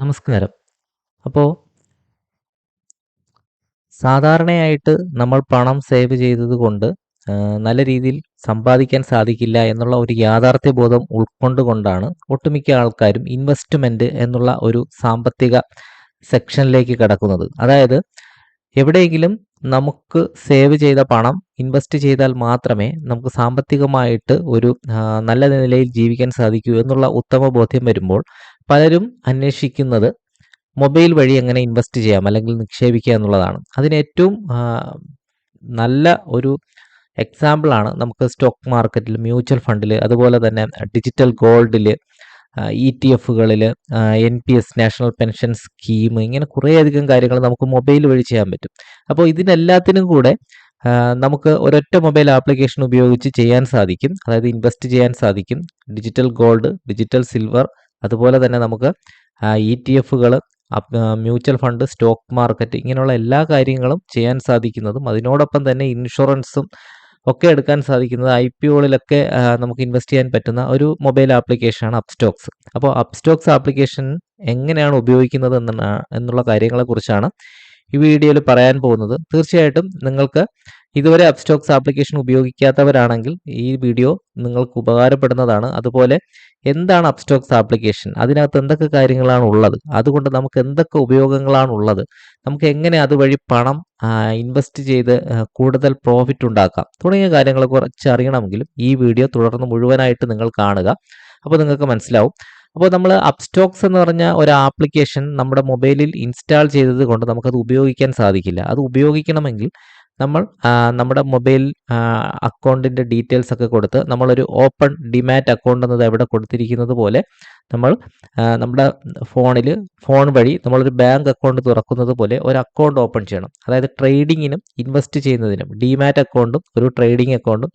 നമസ്കാരം. അപ്പോൾ സാധാരണയായിട്ട് നമ്മൾ പണം സേവ് ചെയ്തത് കൊണ്ട് നല്ല രീതിയിൽ സമ്പാദിക്കാൻ സാധിക്കില്ല എന്നുള്ള ഒരു യാഥാർത്ഥ്യ ബോധം ഉൾക്കൊണ്ടുകൊണ്ടാണ് ഒട്ടുമിക്ക ആൾക്കാരും ഇൻവെസ്റ്റ്മെന്റ് എന്നുള്ള ഒരു സാമ്പത്തിക സെക്ഷനിലേക്ക് കടക്കുന്നത്. അതായത് എവിടെയെങ്കിലും നമുക്ക് സേവ് ചെയ്ത പണം ഇൻവെസ്റ്റ് ചെയ്താൽ മാത്രമേ നമുക്ക് സാമ്പത്തികമായിട്ട് ഒരു നല്ല നിലയിൽ ജീവിക്കാൻ സാധിക്കൂ എന്നുള്ള ഉത്തമ ബോധ്യം വരുമ്പോൾ പലരും അന്വേഷിക്കുന്നത് മൊബൈൽ വഴി എങ്ങനെ ഇൻവെസ്റ്റ് ചെയ്യാം അല്ലെങ്കിൽ നിക്ഷേപിക്കുക എന്നുള്ളതാണ്. അതിന് ഏറ്റവും നല്ല ഒരു എക്സാമ്പിളാണ് നമുക്ക് സ്റ്റോക്ക് മാർക്കറ്റിൽ, മ്യൂച്വൽ ഫണ്ടിൽ അതുപോലെ തന്നെ ഡിജിറ്റൽ ഗോൾഡിൽ, E T എഫുകളിൽ N P S national pension scheme ഇങ്ങനെ കുറേയധികം കാര്യങ്ങൾ നമുക്ക് മൊബൈൽ വഴി ചെയ്യാൻ പറ്റും. അപ്പോൾ ഇതിനെല്ലാത്തിനും കൂടെ നമുക്ക് ഒരൊറ്റ മൊബൈൽ ആപ്ലിക്കേഷൻ ഉപയോഗിച്ച് ചെയ്യാൻ സാധിക്കും. അതായത് ഇൻവെസ്റ്റ് ചെയ്യാൻ സാധിക്കും. ഡിജിറ്റൽ ഗോൾഡ്, ഡിജിറ്റൽ സിൽവർ അതുപോലെ തന്നെ നമുക്ക് ഇ ടി എഫുകൾ മ്യൂച്വൽ ഫണ്ട്, സ്റ്റോക്ക് മാർക്കറ്റ് ഇങ്ങനെയുള്ള എല്ലാ കാര്യങ്ങളും ചെയ്യാൻ സാധിക്കുന്നതും അതിനോടൊപ്പം തന്നെ ഇൻഷുറൻസും ഒക്കെ എടുക്കാൻ സാധിക്കുന്നത് ഐ പി ഒകളിലൊക്കെ നമുക്ക് ഇൻവെസ്റ്റ് ചെയ്യാൻ പറ്റുന്ന ഒരു മൊബൈൽ ആപ്ലിക്കേഷനാണ് അപ്സ്റ്റോക്സ്. അപ്പോൾ അപ്സ്റ്റോക്സ് ആപ്ലിക്കേഷൻ എങ്ങനെയാണ് ഉപയോഗിക്കുന്നത് എന്നുള്ള കാര്യങ്ങളെക്കുറിച്ചാണ് ഈ വീഡിയോയിൽ പറയാൻ പോകുന്നത്. തീർച്ചയായിട്ടും നിങ്ങൾക്ക് ഇതുവരെ അപ്സ്റ്റോക്സ് ആപ്ലിക്കേഷൻ ഉപയോഗിക്കാത്തവരാണെങ്കിൽ ഈ വീഡിയോ നിങ്ങൾക്ക് ഉപകാരപ്പെടുന്നതാണ്. അതുപോലെ എന്താണ് അപ്സ്റ്റോക്സ് ആപ്ലിക്കേഷൻ? അതിനകത്ത് എന്തൊക്കെ കാര്യങ്ങളാണ് ഉള്ളത്? അതുകൊണ്ട് നമുക്ക് എന്തൊക്കെ ഉപയോഗങ്ങളാണ് ഉള്ളത്? നമുക്ക് എങ്ങനെ അതുവഴി പണം ഇൻവെസ്റ്റ് ചെയ്ത് കൂടുതൽ പ്രോഫിറ്റ് ഉണ്ടാക്കാം? തുടങ്ങിയ കാര്യങ്ങളെ കുറിച്ച് അറിയണമെങ്കിലും ഈ വീഡിയോ തുടർന്ന് മുഴുവനായിട്ട് നിങ്ങൾ കാണുക. അപ്പോൾ നിങ്ങൾക്ക് മനസ്സിലാവും. അപ്പോൾ നമ്മൾ അപ്സ്റ്റോക്സ് എന്ന് പറഞ്ഞ ഒരു ആപ്ലിക്കേഷൻ നമ്മുടെ മൊബൈലിൽ ഇൻസ്റ്റാൾ ചെയ്തത് കൊണ്ട് നമുക്കത് ഉപയോഗിക്കാൻ സാധിക്കില്ല. അത് ഉപയോഗിക്കണമെങ്കിൽ നമ്മൾ നമ്മുടെ മൊബൈൽ അക്കൗണ്ടിന്റെ ഡീറ്റെയിൽസ് ഒക്കെ കൊടുത്ത് നമ്മളൊരു ഓപ്പൺ ഡിമാറ്റ് അക്കൗണ്ട് എന്നത് എവിടെ കൊടുത്തിരിക്കുന്നത് പോലെ നമ്മൾ നമ്മുടെ ഫോണിൽ ഫോൺ വഴി നമ്മളൊരു ബാങ്ക് അക്കൗണ്ട് തുറക്കുന്നത് പോലെ ഒരു അക്കൗണ്ട് ഓപ്പൺ ചെയ്യണം. അതായത് ട്രേഡിങ്ങിനും ഇൻവെസ്റ്റ് ചെയ്യുന്നതിനും ഡിമാറ്റ് അക്കൗണ്ടും ഒരു ട്രേഡിംഗ് അക്കൗണ്ടും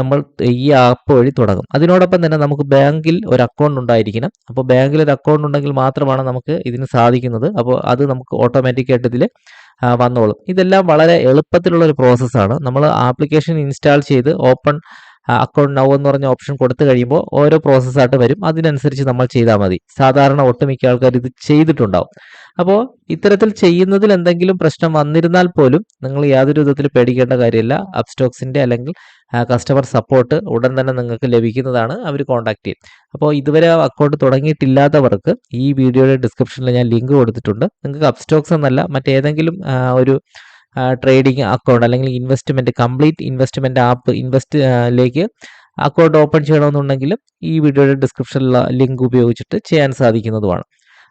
നമ്മൾ ഈ ആപ്പ് വഴി തുടങ്ങും. അതിനോടൊപ്പം തന്നെ നമുക്ക് ബാങ്കിൽ ഒരു അക്കൗണ്ട് ഉണ്ടായിരിക്കണം. അപ്പോൾ ബാങ്കിൽ ഒരു അക്കൗണ്ട് ഉണ്ടെങ്കിൽ മാത്രമാണ് നമുക്ക് ഇതിന് സാധിക്കുന്നത്. അപ്പോൾ അത് നമുക്ക് ഓട്ടോമാറ്റിക് ആയിട്ട് ഇതിൽ വന്നോളും. ഇതെല്ലാം വളരെ എളുപ്പത്തിലുള്ള ഒരു പ്രോസസ്സാണ്. നമ്മൾ ആപ്ലിക്കേഷൻ ഇൻസ്റ്റാൾ ചെയ്ത് ഓപ്പൺ അക്കൗണ്ട് നൗ എന്ന് പറഞ്ഞ ഓപ്ഷൻ കൊടുത്തു കഴിയുമ്പോൾ ഓരോ പ്രോസസ്സായിട്ട് വരും. അതിനനുസരിച്ച് നമ്മൾ ചെയ്താൽ മതി. സാധാരണ ഒട്ടുമിക്ക ആൾക്കാർ ഇത് ചെയ്തിട്ടുണ്ടാവും. അപ്പോൾ ഇത്തരത്തിൽ ചെയ്യുന്നതിൽ എന്തെങ്കിലും പ്രശ്നം വന്നിരുന്നാൽ പോലും നിങ്ങൾ യാതൊരു വിധത്തിൽ പേടിക്കേണ്ട കാര്യമില്ല. അപ്സ്റ്റോക്സിന്റെ അല്ലെങ്കിൽ കസ്റ്റമർ സപ്പോർട്ട് ഉടൻ തന്നെ നിങ്ങൾക്ക് ലഭിക്കുന്നതാണ്. അവർ കോൺടാക്ട് ചെയ്യും. അപ്പോൾ ഇതുവരെ അക്കൗണ്ട് തുടങ്ങിയിട്ടില്ലാത്തവർക്ക് ഈ വീഡിയോയുടെ ഡിസ്ക്രിപ്ഷനിൽ ഞാൻ ലിങ്ക് കൊടുത്തിട്ടുണ്ട്. നിങ്ങൾക്ക് അപ്സ്റ്റോക്സ് എന്നല്ല മറ്റേതെങ്കിലും ഒരു ട്രേഡിംഗ് അക്കൗണ്ട് അല്ലെങ്കിൽ investment complete investment app invest ആഹ്, ലേക്ക് അക്കൗണ്ട് ഓപ്പൺ ചെയ്യണമെന്നുണ്ടെങ്കിൽ ഈ വീഡിയോയുടെ ഡിസ്ക്രിപ്ഷനിലുള്ള ലിങ്ക് ഉപയോഗിച്ചിട്ട് ചെയ്യാൻ സാധിക്കുന്നതുമാണ്.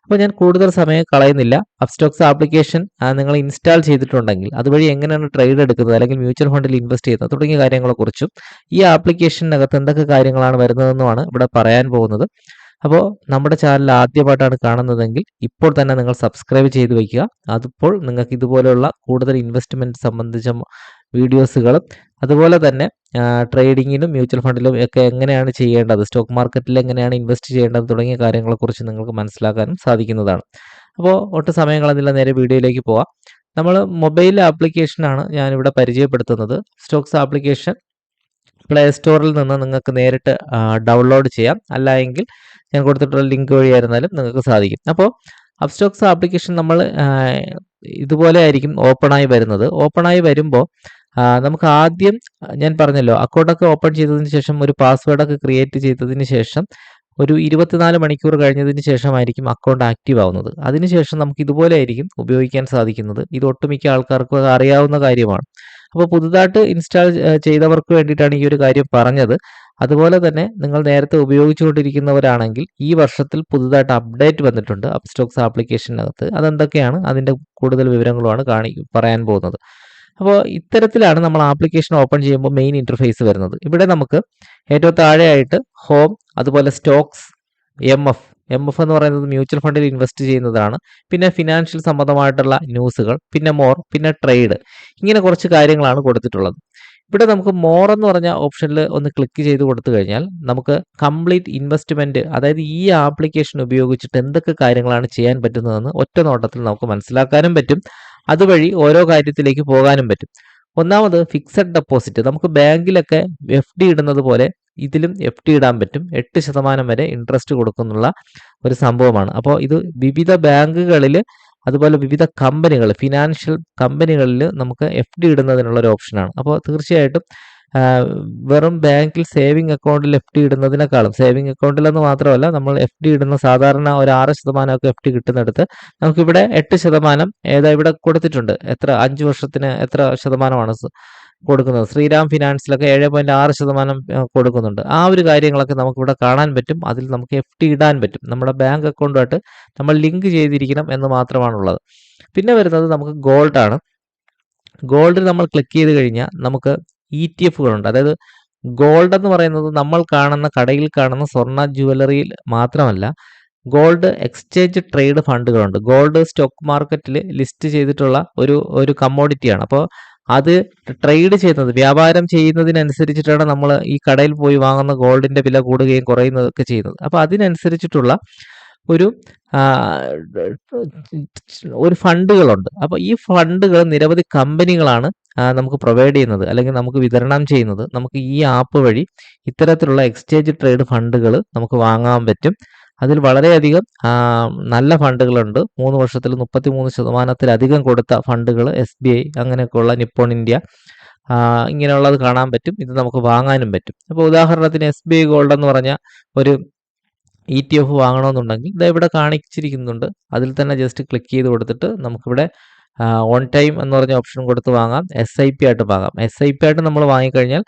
അപ്പോൾ ഞാൻ കൂടുതൽ സമയം കളയുന്നില്ല. അപ്സ്റ്റോക്സ് ആപ്ലിക്കേഷൻ നിങ്ങൾ ഇൻസ്റ്റാൾ ചെയ്തിട്ടുണ്ടെങ്കിൽ അതുവഴി എങ്ങനെയാണ് ട്രേഡ് എടുക്കുന്നത് അല്ലെങ്കിൽ മ്യൂച്വൽ ഫണ്ടിൽ ഇൻവെസ്റ്റ് ചെയ്യുന്നത് തുടങ്ങിയ കാര്യങ്ങളെക്കുറിച്ചും ഈ ആപ്ലിക്കേഷനകത്ത് എന്തൊക്കെ കാര്യങ്ങളാണ് വരുന്നതെന്നുമാണ് ഇവിടെ പറയാൻ പോകുന്നത്. അപ്പോൾ നമ്മുടെ ചാനൽ ആദ്യമായിട്ടാണ് കാണുന്നതെങ്കിൽ ഇപ്പോൾ തന്നെ നിങ്ങൾ സബ്സ്ക്രൈബ് ചെയ്ത് വയ്ക്കുക. അതിപ്പോൾ നിങ്ങൾക്ക് ഇതുപോലെയുള്ള കൂടുതൽ ഇൻവെസ്റ്റ്മെന്റ് സംബന്ധിച്ച വീഡിയോസുകളും അതുപോലെ തന്നെ ട്രേഡിങ്ങിലും മ്യൂച്വൽ ഫണ്ടിലും ഒക്കെ എങ്ങനെയാണ് ചെയ്യേണ്ടത്, സ്റ്റോക്ക് മാർക്കറ്റിൽ എങ്ങനെയാണ് ഇൻവെസ്റ്റ് ചെയ്യേണ്ടത് തുടങ്ങിയ കാര്യങ്ങളെക്കുറിച്ച് നിങ്ങൾക്ക് മനസ്സിലാക്കാനും സാധിക്കുന്നതാണ്. അപ്പോൾ ഒട്ട് സമയം കളഞ്ഞില്ല നേരെ വീഡിയോയിലേക്ക് പോവാം. നമ്മൾ മൊബൈൽ ആപ്ലിക്കേഷനാണ് ഞാനിവിടെ പരിചയപ്പെടുത്തുന്നത്. സ്റ്റോക്സ് ആപ്ലിക്കേഷൻ പ്ലേ സ്റ്റോറിൽ നിന്ന് നിങ്ങൾക്ക് നേരിട്ട് ഡൗൺലോഡ് ചെയ്യാം. അല്ല എങ്കിൽ ഞാൻ കൊടുത്തിട്ടുള്ള ലിങ്ക് വഴിയായിരുന്നാലും നിങ്ങൾക്ക് സാധിക്കും. അപ്പോൾ അപ്സ്റ്റോക്സ് ആപ്ലിക്കേഷൻ നമ്മൾ ഇതുപോലെ ആയിരിക്കും ഓപ്പണായി വരുന്നത്. ഓപ്പണായി വരുമ്പോൾ നമുക്ക് ആദ്യം ഞാൻ പറഞ്ഞല്ലോ അക്കൗണ്ടൊക്കെ ഓപ്പൺ ചെയ്തതിന് ശേഷം ഒരു പാസ്വേഡൊക്കെ ക്രിയേറ്റ് ചെയ്തതിന് ശേഷം ഒരു 24 മണിക്കൂർ കഴിഞ്ഞതിന് ശേഷമായിരിക്കും അക്കൗണ്ട് ആക്റ്റീവ് ആവുന്നത്. അതിനുശേഷം നമുക്ക് ഇതുപോലെ ആയിരിക്കും ഉപയോഗിക്കാൻ സാധിക്കുന്നത്. ഇത് ഒട്ടുമിക്ക ആൾക്കാർക്കും അറിയാവുന്ന കാര്യമാണ്. അപ്പോൾ പുതുതായിട്ട് ഇൻസ്റ്റാൾ ചെയ്തവർക്ക് വേണ്ടിയിട്ടാണ് ഈ ഒരു കാര്യം പറഞ്ഞത്. അതുപോലെ തന്നെ നിങ്ങൾ നേരത്തെ ഉപയോഗിച്ചുകൊണ്ടിരിക്കുന്നവരാണെങ്കിൽ ഈ വർഷത്തിൽ പുതുതായിട്ട് അപ്ഡേറ്റ് വന്നിട്ടുണ്ട് അപ്സ്റ്റോക്സ് ആപ്ലിക്കേഷനകത്ത്. അതെന്തൊക്കെയാണ് അതിന്റെ കൂടുതൽ വിവരങ്ങളുമാണ് കാണി പറയാൻ പോകുന്നത്. അപ്പോൾ ഇത്തരത്തിലാണ് നമ്മൾ ആപ്ലിക്കേഷൻ ഓപ്പൺ ചെയ്യുമ്പോൾ മെയിൻ ഇന്റർഫേസ് വരുന്നത്. ഇവിടെ നമുക്ക് ഏറ്റവും താഴെയായിട്ട് ഹോം അതുപോലെ stocks, M F M F എന്ന് പറയുന്നത് മ്യൂച്വൽ ഫണ്ടിൽ ഇൻവെസ്റ്റ് ചെയ്യുന്നതാണ്. പിന്നെ ഫിനാൻഷ്യൽ സംബന്ധമായിട്ടുള്ള ന്യൂസുകൾ, പിന്നെ മോർ, പിന്നെ ട്രേഡ് ഇങ്ങനെ കുറച്ച് കാര്യങ്ങളാണ് കൊടുത്തിട്ടുള്ളത്. ഇവിടെ നമുക്ക് മോർ എന്ന് പറഞ്ഞ ഓപ്ഷനിൽ ഒന്ന് ക്ലിക്ക് ചെയ്ത് കൊടുത്തു കഴിഞ്ഞാൽ നമുക്ക് കംപ്ലീറ്റ് ഇൻവെസ്റ്റ്മെന്റ് അതായത് ഈ ആപ്ലിക്കേഷൻ ഉപയോഗിച്ചിട്ട് എന്തൊക്കെ കാര്യങ്ങളാണ് ചെയ്യാൻ പറ്റുന്നതെന്ന് ഒറ്റ നോട്ടത്തിൽ നമുക്ക് മനസ്സിലാക്കാനും പറ്റും. അതുവഴി ഓരോ കാര്യത്തിലേക്ക് പോകാനും പറ്റും. ഒന്നാമത് ഫിക്സഡ് ഡെപ്പോസിറ്റ് നമുക്ക് ബാങ്കിലൊക്കെ എഫ് ഡി ഇടുന്നത് പോലെ ഇതിലും എഫ് ഡി ഇടാൻ പറ്റും എട്ട് ശതമാനം വരെ ഇൻട്രസ്റ്റ് കൊടുക്കുന്നുള്ള ഒരു സംഭവമാണ് അപ്പോൾ ഇത് വിവിധ ബാങ്കുകളിൽ അതുപോലെ വിവിധ കമ്പനികൾ ഫിനാൻഷ്യൽ കമ്പനികളിൽ നമുക്ക് എഫ് ഡി ഇടുന്നതിനുള്ള ഒരു ഓപ്ഷനാണ് അപ്പോൾ തീർച്ചയായിട്ടും വെറും ബാങ്കിൽ സേവിങ് അക്കൗണ്ടിൽ എഫ് ഡി ഇടുന്നതിനേക്കാളും സേവിങ് അക്കൗണ്ടിലെന്ന് മാത്രമല്ല നമ്മൾ എഫ് ഡി ഇടുന്ന സാധാരണ ഒരു ആറ് ശതമാനമൊക്കെ എഫ് ഡി കിട്ടുന്നിടത്ത് നമുക്കിവിടെ എട്ട് ശതമാനം ഏതാ ഇവിടെ കൊടുത്തിട്ടുണ്ട്. എത്ര അഞ്ച് വർഷത്തിന് എത്ര ശതമാനമാണ്? കൊടുക്കുന്നത്. ശ്രീരാം ഫിനാൻസിലൊക്കെ ഏഴ് പോയിന്റ് ആറ് ശതമാനം കൊടുക്കുന്നുണ്ട്. ആ ഒരു കാര്യങ്ങളൊക്കെ നമുക്കിവിടെ കാണാൻ പറ്റും. അതിൽ നമുക്ക് എഫ് ടി ഇടാൻ പറ്റും. നമ്മുടെ ബാങ്ക് അക്കൗണ്ടുമായിട്ട് നമ്മൾ ലിങ്ക് ചെയ്തിരിക്കണം എന്ന് മാത്രമാണുള്ളത്. പിന്നെ വരുന്നത് നമുക്ക് ഗോൾഡ് ആണ്. ഗോൾഡിൽ നമ്മൾ ക്ലിക്ക് ചെയ്ത് കഴിഞ്ഞാൽ നമുക്ക് ഇ ടി എഫുകളുണ്ട്. അതായത് ഗോൾഡ് എന്ന് പറയുന്നത് നമ്മൾ കാണുന്ന കടയിൽ കാണുന്ന സ്വർണ ജുവലറിയിൽ മാത്രമല്ല ഗോൾഡ് എക്സ്ചേഞ്ച് ട്രേഡ് ഫണ്ടുകളുണ്ട്. ഗോൾഡ് സ്റ്റോക്ക് മാർക്കറ്റിൽ ലിസ്റ്റ് ചെയ്തിട്ടുള്ള ഒരു ഒരു കമ്മോഡിറ്റിയാണ് അപ്പോൾ അത് ട്രേഡ് ചെയ്യുന്നത് വ്യാപാരം ചെയ്യുന്നതിനനുസരിച്ചിട്ടാണ് നമ്മൾ ഈ കടയിൽ പോയി വാങ്ങുന്ന ഗോൾഡിന്റെ വില കൂടുകയും കുറയുന്നതൊക്കെ ചെയ്യുന്നത്. അപ്പോൾ അതിനനുസരിച്ചിട്ടുള്ള ഒരു ഒരു ഫണ്ടുകളുണ്ട്. അപ്പോൾ ഈ ഫണ്ടുകൾ നിരവധി കമ്പനികളാണ് നമുക്ക് പ്രൊവൈഡ് ചെയ്യുന്നത് അല്ലെങ്കിൽ നമുക്ക് വിതരണം ചെയ്യുന്നത്. നമുക്ക് ഈ ആപ്പ് വഴി ഇത്തരത്തിലുള്ള എക്സ്ചേഞ്ച് ട്രേഡ് ഫണ്ടുകൾ നമുക്ക് വാങ്ങാൻ പറ്റും. അതിൽ വളരെയധികം നല്ല ഫണ്ടുകളുണ്ട്. മൂന്ന് വർഷത്തിൽ മുപ്പത്തി മൂന്ന് ശതമാനത്തിലധികം കൊടുത്ത ഫണ്ടുകൾ എസ് ബി ഐ അങ്ങനെയൊക്കെയുള്ള നിപ്പോൺ ഇന്ത്യ ഇങ്ങനെയുള്ളത് കാണാൻ പറ്റും. ഇത് നമുക്ക് വാങ്ങാനും പറ്റും. അപ്പോൾ ഉദാഹരണത്തിന് എസ് ബി ഐ ഗോൾഡ് എന്ന് പറഞ്ഞ ഒരു ഇ ടി എഫ് വാങ്ങണമെന്നുണ്ടെങ്കിൽ ഇത് ഇവിടെ കാണിച്ചിരിക്കുന്നുണ്ട്. അതിൽ തന്നെ ജസ്റ്റ് ക്ലിക്ക് ചെയ്ത് കൊടുത്തിട്ട് നമുക്കിവിടെ ഓൺ ടൈം എന്ന് പറഞ്ഞ ഓപ്ഷൻ കൊടുത്ത് വാങ്ങാം. എസ് ഐ പി ആയിട്ട് വാങ്ങാം. എസ് ഐ പി ആയിട്ട് നമ്മൾ വാങ്ങിക്കഴിഞ്ഞാൽ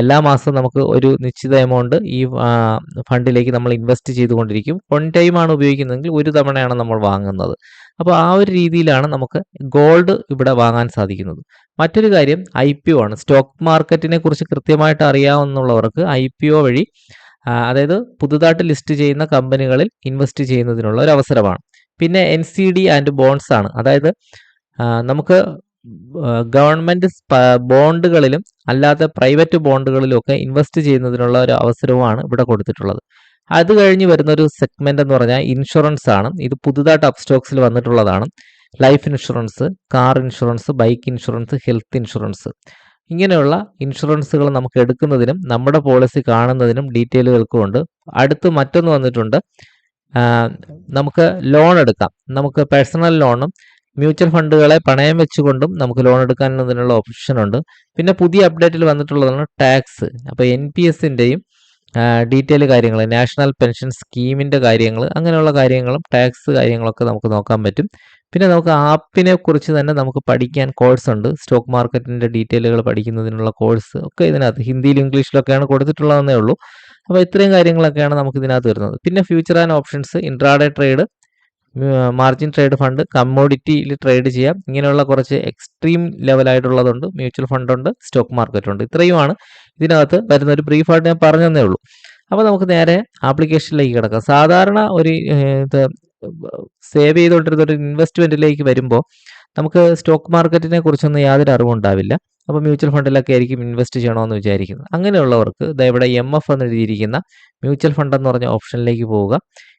എല്ലാ മാസവും നമുക്ക് ഒരു നിശ്ചിത എമൗണ്ട് ഈ ഫണ്ടിലേക്ക് നമ്മൾ ഇൻവെസ്റ്റ് ചെയ്തുകൊണ്ടിരിക്കും. വൺ ടൈം ആണ് ഉപയോഗിക്കുന്നതെങ്കിൽ ഒരു തവണയാണ് നമ്മൾ വാങ്ങുന്നത്. അപ്പോൾ ആ ഒരു രീതിയിലാണ് നമുക്ക് ഗോൾഡ് ഇവിടെ വാങ്ങാൻ സാധിക്കുന്നത്. മറ്റൊരു കാര്യം ഐ പി ഒ ആണ്. സ്റ്റോക്ക് മാർക്കറ്റിനെ കുറിച്ച് കൃത്യമായിട്ട് അറിയാവുന്നുള്ളവർക്ക് ഐ പി ഒ വഴി അതായത് പുതുതായിട്ട് ലിസ്റ്റ് ചെയ്യുന്ന കമ്പനികളിൽ ഇൻവെസ്റ്റ് ചെയ്യുന്നതിനുള്ള ഒരു അവസരമാണ്. പിന്നെ N C D and bonds ആണ്. അതായത് നമുക്ക് ഗവൺമെന്റ് ബോണ്ടുകളിലും അല്ലാത്ത പ്രൈവറ്റ് ബോണ്ടുകളിലും ഒക്കെ ഇൻവെസ്റ്റ് ചെയ്യുന്നതിനുള്ള ഒരു അവസരവുമാണ് ഇവിടെ കൊടുത്തിട്ടുള്ളത്. അത് കഴിഞ്ഞ് വരുന്ന ഒരു സെഗ്മെന്റ് എന്ന് പറഞ്ഞാൽ ഇൻഷുറൻസ് ആണ് ഇത് പുതുതായിട്ട് അപ് സ്റ്റോക്സിൽ വന്നിട്ടുള്ളതാണ്. Life insurance car insurance bike insurance health insurance. ഇങ്ങനെയുള്ള ഇൻഷുറൻസുകൾ നമുക്ക് എടുക്കുന്നതിനും നമ്മുടെ പോളിസി കാണുന്നതിനും ഡീറ്റെയിലുകൾക്കും ഉണ്ട് അടുത്ത് മറ്റൊന്ന് വന്നിട്ടുണ്ട്. നമുക്ക് ലോൺ എടുക്കാം. നമുക്ക് പേഴ്സണൽ ലോണും മ്യൂച്വൽ ഫണ്ടുകളെ പണയം വെച്ചുകൊണ്ടും നമുക്ക് ലോൺ എടുക്കാനുള്ള ഓപ്ഷൻ ഉണ്ട്. പിന്നെ പുതിയ അപ്ഡേറ്റിൽ വന്നിട്ടുള്ളതാണ് ടാക്സ്. അപ്പോൾ എൻ പി എസിന്റെയും ഡീറ്റെയിൽ കാര്യങ്ങൾ നാഷണൽ പെൻഷൻ സ്കീമിന്റെ കാര്യങ്ങൾ അങ്ങനെയുള്ള കാര്യങ്ങളും ടാക്സ് കാര്യങ്ങളൊക്കെ നമുക്ക് നോക്കാൻ പറ്റും. പിന്നെ നമുക്ക് ആപ്പിനെ കുറിച്ച് തന്നെ നമുക്ക് പഠിക്കാൻ കോഴ്സ് ഉണ്ട്. സ്റ്റോക്ക് മാർക്കറ്റിന്റെ ഡീറ്റെയിലുകൾ പഠിക്കുന്നതിനുള്ള കോഴ്സ് ഒക്കെ ഇതിനകത്ത് ഹിന്ദിയിലും ഇംഗ്ലീഷിലൊക്കെയാണ് കൊടുത്തിട്ടുള്ളതെന്നേ ഉള്ളൂ. അപ്പോൾ ഇത്രയും കാര്യങ്ങളൊക്കെയാണ് നമുക്ക് ഇതിനകത്ത് വരുന്നത്. പിന്നെ future and options intraday trade margin trade fund കമ്മോഡിറ്റിയിൽ trade ചെയ്യാം. ഇങ്ങനെയുള്ള കുറച്ച് എക്സ്ട്രീം ലെവലായിട്ടുള്ളതുണ്ട് മ്യൂച്വൽ ഫണ്ടുണ്ട് സ്റ്റോക്ക് മാർക്കറ്റ് ഉണ്ട്. ഇത്രയുമാണ് ഇതിനകത്ത് വരുന്ന ഒരു ബ്രീഫായിട്ട് ഞാൻ പറഞ്ഞതേ ഉള്ളൂ. അപ്പോൾ നമുക്ക് നേരെ ആപ്ലിക്കേഷനിലേക്ക് കിടക്കാം. സാധാരണ ഒരു സേവ് ചെയ്തുകൊണ്ടിരുന്ന ഒരു ഇൻവെസ്റ്റ്മെന്റിലേക്ക് വരുമ്പോൾ നമുക്ക് സ്റ്റോക്ക് മാർക്കറ്റിനെ കുറിച്ചൊന്നും യാതൊരു അറിവും ഉണ്ടാവില്ല. അപ്പോൾ മ്യൂച്വൽ ഫണ്ടിലൊക്കെ ആയിരിക്കും ഇൻവെസ്റ്റ് ചെയ്യണമെന്ന് വിചാരിക്കുന്നത് അങ്ങനെയുള്ളവർക്ക് ഇവിടെ എം എഫ് എന്ന് എഴുതിയിരിക്കുന്ന മ്യൂച്വൽ ഫണ്ട് എന്ന് പറഞ്ഞ ഓപ്ഷനിലേക്ക് പോവുക.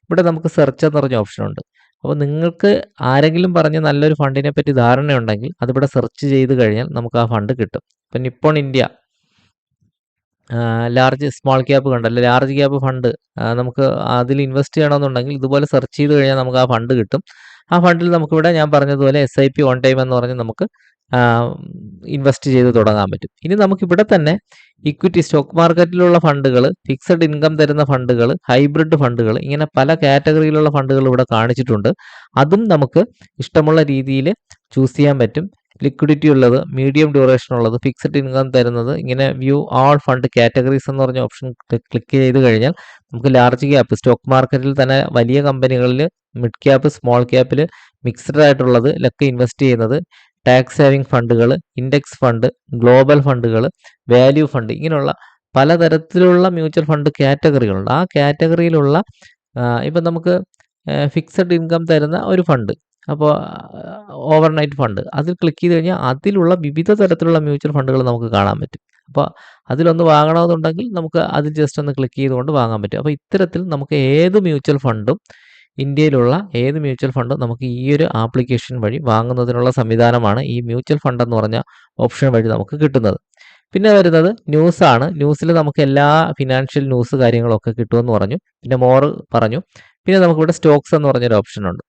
ഇവിടെ നമുക്ക് സെർച്ച് എന്ന് പറഞ്ഞ ഓപ്ഷൻ ഉണ്ട്. അപ്പോൾ നിങ്ങൾക്ക് ആരെങ്കിലും പറഞ്ഞ് നല്ലൊരു ഫണ്ടിനെ പറ്റി ധാരണയുണ്ടെങ്കിൽ അതിവിടെ സെർച്ച് ചെയ്ത് കഴിഞ്ഞാൽ നമുക്ക് ആ ഫണ്ട് കിട്ടും. ഇപ്പം Nippon India large small cap കണ്ടല്ലോ ലാർജ് ക്യാപ്പ് ഫണ്ട് നമുക്ക് അതിൽ ഇൻവെസ്റ്റ് ചെയ്യണമെന്നുണ്ടെങ്കിൽ ഇതുപോലെ സെർച്ച് ചെയ്ത് കഴിഞ്ഞാൽ നമുക്ക് ആ ഫണ്ട് കിട്ടും. ആ ഫണ്ടിൽ നമുക്കിവിടെ ഞാൻ പറഞ്ഞതുപോലെ S I P on time എന്ന് പറഞ്ഞ് നമുക്ക് ഇൻവെസ്റ്റ് ചെയ്ത് തുടങ്ങാൻ പറ്റും. ഇനി നമുക്കിവിടെ തന്നെ ഇക്വിറ്റി സ്റ്റോക്ക് മാർക്കറ്റിലുള്ള ഫണ്ടുകൾ ഫിക്സഡ് ഇൻകം തരുന്ന ഫണ്ടുകൾ ഹൈബ്രിഡ് ഫണ്ടുകൾ ഇങ്ങനെ പല കാറ്റഗറിയിലുള്ള ഫണ്ടുകൾ ഇവിടെ കാണിച്ചിട്ടുണ്ട്. അതും നമുക്ക് ഇഷ്ടമുള്ള രീതിയിൽ ചൂസ് ചെയ്യാൻ പറ്റും. ലിക്വിഡിറ്റി ഉള്ളത് മീഡിയം ഡ്യൂറേഷൻ ഉള്ളത് ഫിക്സഡ് ഇൻകം തരുന്നത് ഇങ്ങനെ വ്യൂ ആൾ ഫണ്ട് കാറ്റഗറീസ് എന്ന് പറഞ്ഞ ഓപ്ഷൻ ക്ലിക്ക് ചെയ്ത് കഴിഞ്ഞാൽ നമുക്ക് ലാർജ് ക്യാപ്പ് സ്റ്റോക്ക് മാർക്കറ്റിൽ തന്നെ വലിയ കമ്പനികളിൽ മിഡ് ക്യാപ്പ് സ്മോൾ ക്യാപ്പിൽ മിക്സഡ് ആയിട്ടുള്ളത് ഇതൊക്കെ ഇൻവെസ്റ്റ് ചെയ്യുന്നത് ടാക്സ് സേവിംഗ് ഫണ്ടുകൾ ഇൻഡെക്സ് ഫണ്ട് ഗ്ലോബൽ ഫണ്ടുകൾ വാല്യൂ ഫണ്ട് ഇങ്ങനെയുള്ള പലതരത്തിലുള്ള മ്യൂച്വൽ ഫണ്ട് കാറ്റഗറികളുണ്ട് ആ കാറ്റഗറിയിലുള്ള ഇപ്പം നമുക്ക് ഫിക്സഡ് ഇൻകം തരുന്ന ഒരു ഫണ്ട് അപ്പോൾ ഓവർനൈറ്റ് ഫണ്ട് അതിൽ ക്ലിക്ക് ചെയ്ത് കഴിഞ്ഞാൽ അതിലുള്ള വിവിധ തരത്തിലുള്ള മ്യൂച്വൽ ഫണ്ടുകൾ നമുക്ക് കാണാൻ പറ്റും. അപ്പോൾ അതിലൊന്ന് വാങ്ങണമെന്നുണ്ടെങ്കിൽ നമുക്ക് അതിൽ ജസ്റ്റ് ഒന്ന് ക്ലിക്ക് ചെയ്തുകൊണ്ട് വാങ്ങാൻ പറ്റും. അപ്പോൾ ഇത്തരത്തിൽ നമുക്ക് ഏത് മ്യൂച്വൽ ഫണ്ടും ഇന്ത്യയിലുള്ള ഏത് മ്യൂച്വൽ ഫണ്ടും നമുക്ക് ഈ ഒരു ആപ്ലിക്കേഷൻ വഴി വാങ്ങുന്നതിനുള്ള സംവിധാനമാണ് ഈ മ്യൂച്വൽ ഫണ്ട് എന്ന് പറഞ്ഞ ഓപ്ഷൻ വഴി നമുക്ക് കിട്ടുന്നത്. പിന്നെ വരുന്നത് ന്യൂസാണ് ന്യൂസിൽ നമുക്ക് എല്ലാ ഫിനാൻഷ്യൽ ന്യൂസ് കാര്യങ്ങളൊക്കെ കിട്ടുമെന്ന് പറഞ്ഞു. പിന്നെ മോർ പറഞ്ഞു. പിന്നെ നമുക്കിവിടെ സ്റ്റോക്സ് എന്ന് പറഞ്ഞൊരു ഓപ്ഷൻ ഉണ്ട്.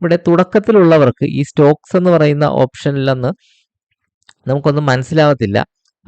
ഇവിടെ തുടക്കത്തിലുള്ളവർക്ക് ഈ സ്റ്റോക്സ് എന്ന് പറയുന്ന ഓപ്ഷനിലെന്ന് നമുക്കൊന്നും മനസ്സിലാവത്തില്ല.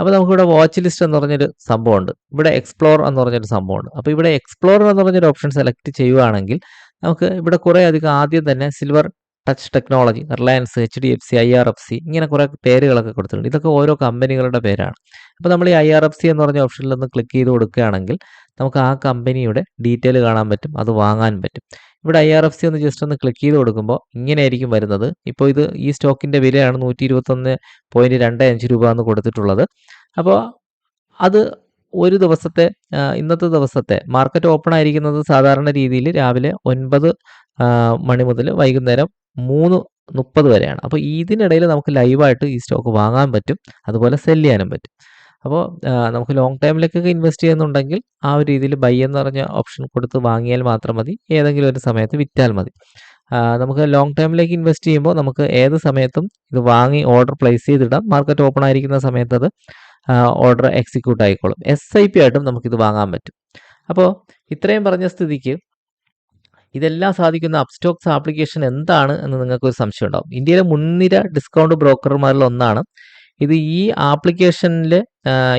അപ്പോൾ നമുക്കിവിടെ വാച്ച് ലിസ്റ്റ് എന്ന് പറഞ്ഞൊരു സംഭവമുണ്ട്. ഇവിടെ എക്സ്പ്ലോർ എന്ന് പറഞ്ഞൊരു സംഭവമുണ്ട്. അപ്പോൾ ഇവിടെ എക്സ്പ്ലോർ എന്ന് പറഞ്ഞൊരു ഓപ്ഷൻ സെലക്ട് ചെയ്യുകയാണെങ്കിൽ നമുക്ക് ഇവിടെ കുറേ അധികം ആദ്യം തന്നെ silver touch technology Reliance H D F C I R F C ഇങ്ങനെ കുറേ പേരുകളൊക്കെ കൊടുത്തിട്ടുണ്ട്. ഇതൊക്കെ ഓരോ കമ്പനികളുടെ പേരാണ്. അപ്പോൾ നമ്മൾ ഈ ഐ ആർ എഫ് സി എന്ന് പറഞ്ഞ ഓപ്ഷനിൽ ഒന്ന് ക്ലിക്ക് ചെയ്ത് കൊടുക്കുകയാണെങ്കിൽ നമുക്ക് ആ കമ്പനിയുടെ ഡീറ്റെയിൽ കാണാൻ പറ്റും അത് വാങ്ങാൻ പറ്റും. ഇവിടെ ഐ ആർ എഫ് സി ഒന്ന് ജസ്റ്റ് ഒന്ന് ക്ലിക്ക് ചെയ്ത് കൊടുക്കുമ്പോൾ ഇങ്ങനെയായിരിക്കും വരുന്നത്. ഇപ്പോൾ ഇത് ഈ സ്റ്റോക്കിന്റെ വിലയാണ് നൂറ്റി ഇരുപത്തൊന്ന് പോയിന്റ് രണ്ട് അഞ്ച് രൂപ എന്ന് കൊടുത്തിട്ടുള്ളത്. അപ്പോൾ അത് ഒരു ദിവസത്തെ ഇന്നത്തെ ദിവസത്തെ മാർക്കറ്റ് ഓപ്പൺ ആയിരിക്കുന്നത് സാധാരണ രീതിയിൽ രാവിലെ ഒൻപത് മണി മുതൽ വൈകുന്നേരം മൂന്ന് മുപ്പത് വരെയാണ്. അപ്പോൾ ഇതിനിടയിൽ നമുക്ക് ലൈവായിട്ട് ഈ സ്റ്റോക്ക് വാങ്ങാൻ പറ്റും. അതുപോലെ സെൽ ചെയ്യാനും പറ്റും. അപ്പോൾ നമുക്ക് ലോങ് ടൈമിലേക്കൊക്കെ ഇൻവെസ്റ്റ് ചെയ്യുന്നുണ്ടെങ്കിൽ ആ ഒരു രീതിയിൽ ബൈ എന്ന് പറഞ്ഞ ഓപ്ഷൻ കൊടുത്ത് വാങ്ങിയാൽ മാത്രം മതി. ഏതെങ്കിലും ഒരു സമയത്ത് വിറ്റാൽ മതി. നമുക്ക് ലോങ് ടൈമിലേക്ക് ഇൻവെസ്റ്റ് ചെയ്യുമ്പോൾ നമുക്ക് ഏത് സമയത്തും ഇത് വാങ്ങി ഓർഡർ പ്ലേസ് ചെയ്തിടാം. മാർക്കറ്റ് ഓപ്പൺ ആയിരിക്കുന്ന സമയത്ത് അത് ഓർഡർ എക്സിക്യൂട്ട് ആയിക്കോളും. എസ് ഐ പി ആയിട്ടും നമുക്കിത് വാങ്ങാൻ പറ്റും. അപ്പോൾ ഇത്രയും പറഞ്ഞ സ്ഥിതിക്ക് ഇതെല്ലാം സാധിക്കുന്ന അപ്സ്റ്റോക്സ് ആപ്ലിക്കേഷൻ എന്താണ് എന്ന് നിങ്ങൾക്ക് ഒരു സംശയം ഉണ്ടാവും. ഇന്ത്യയിലെ മുൻനിര ഡിസ്കൗണ്ട് ബ്രോക്കർമാരിൽ ഒന്നാണ്. ഇത് ഈ ആപ്ലിക്കേഷനിൽ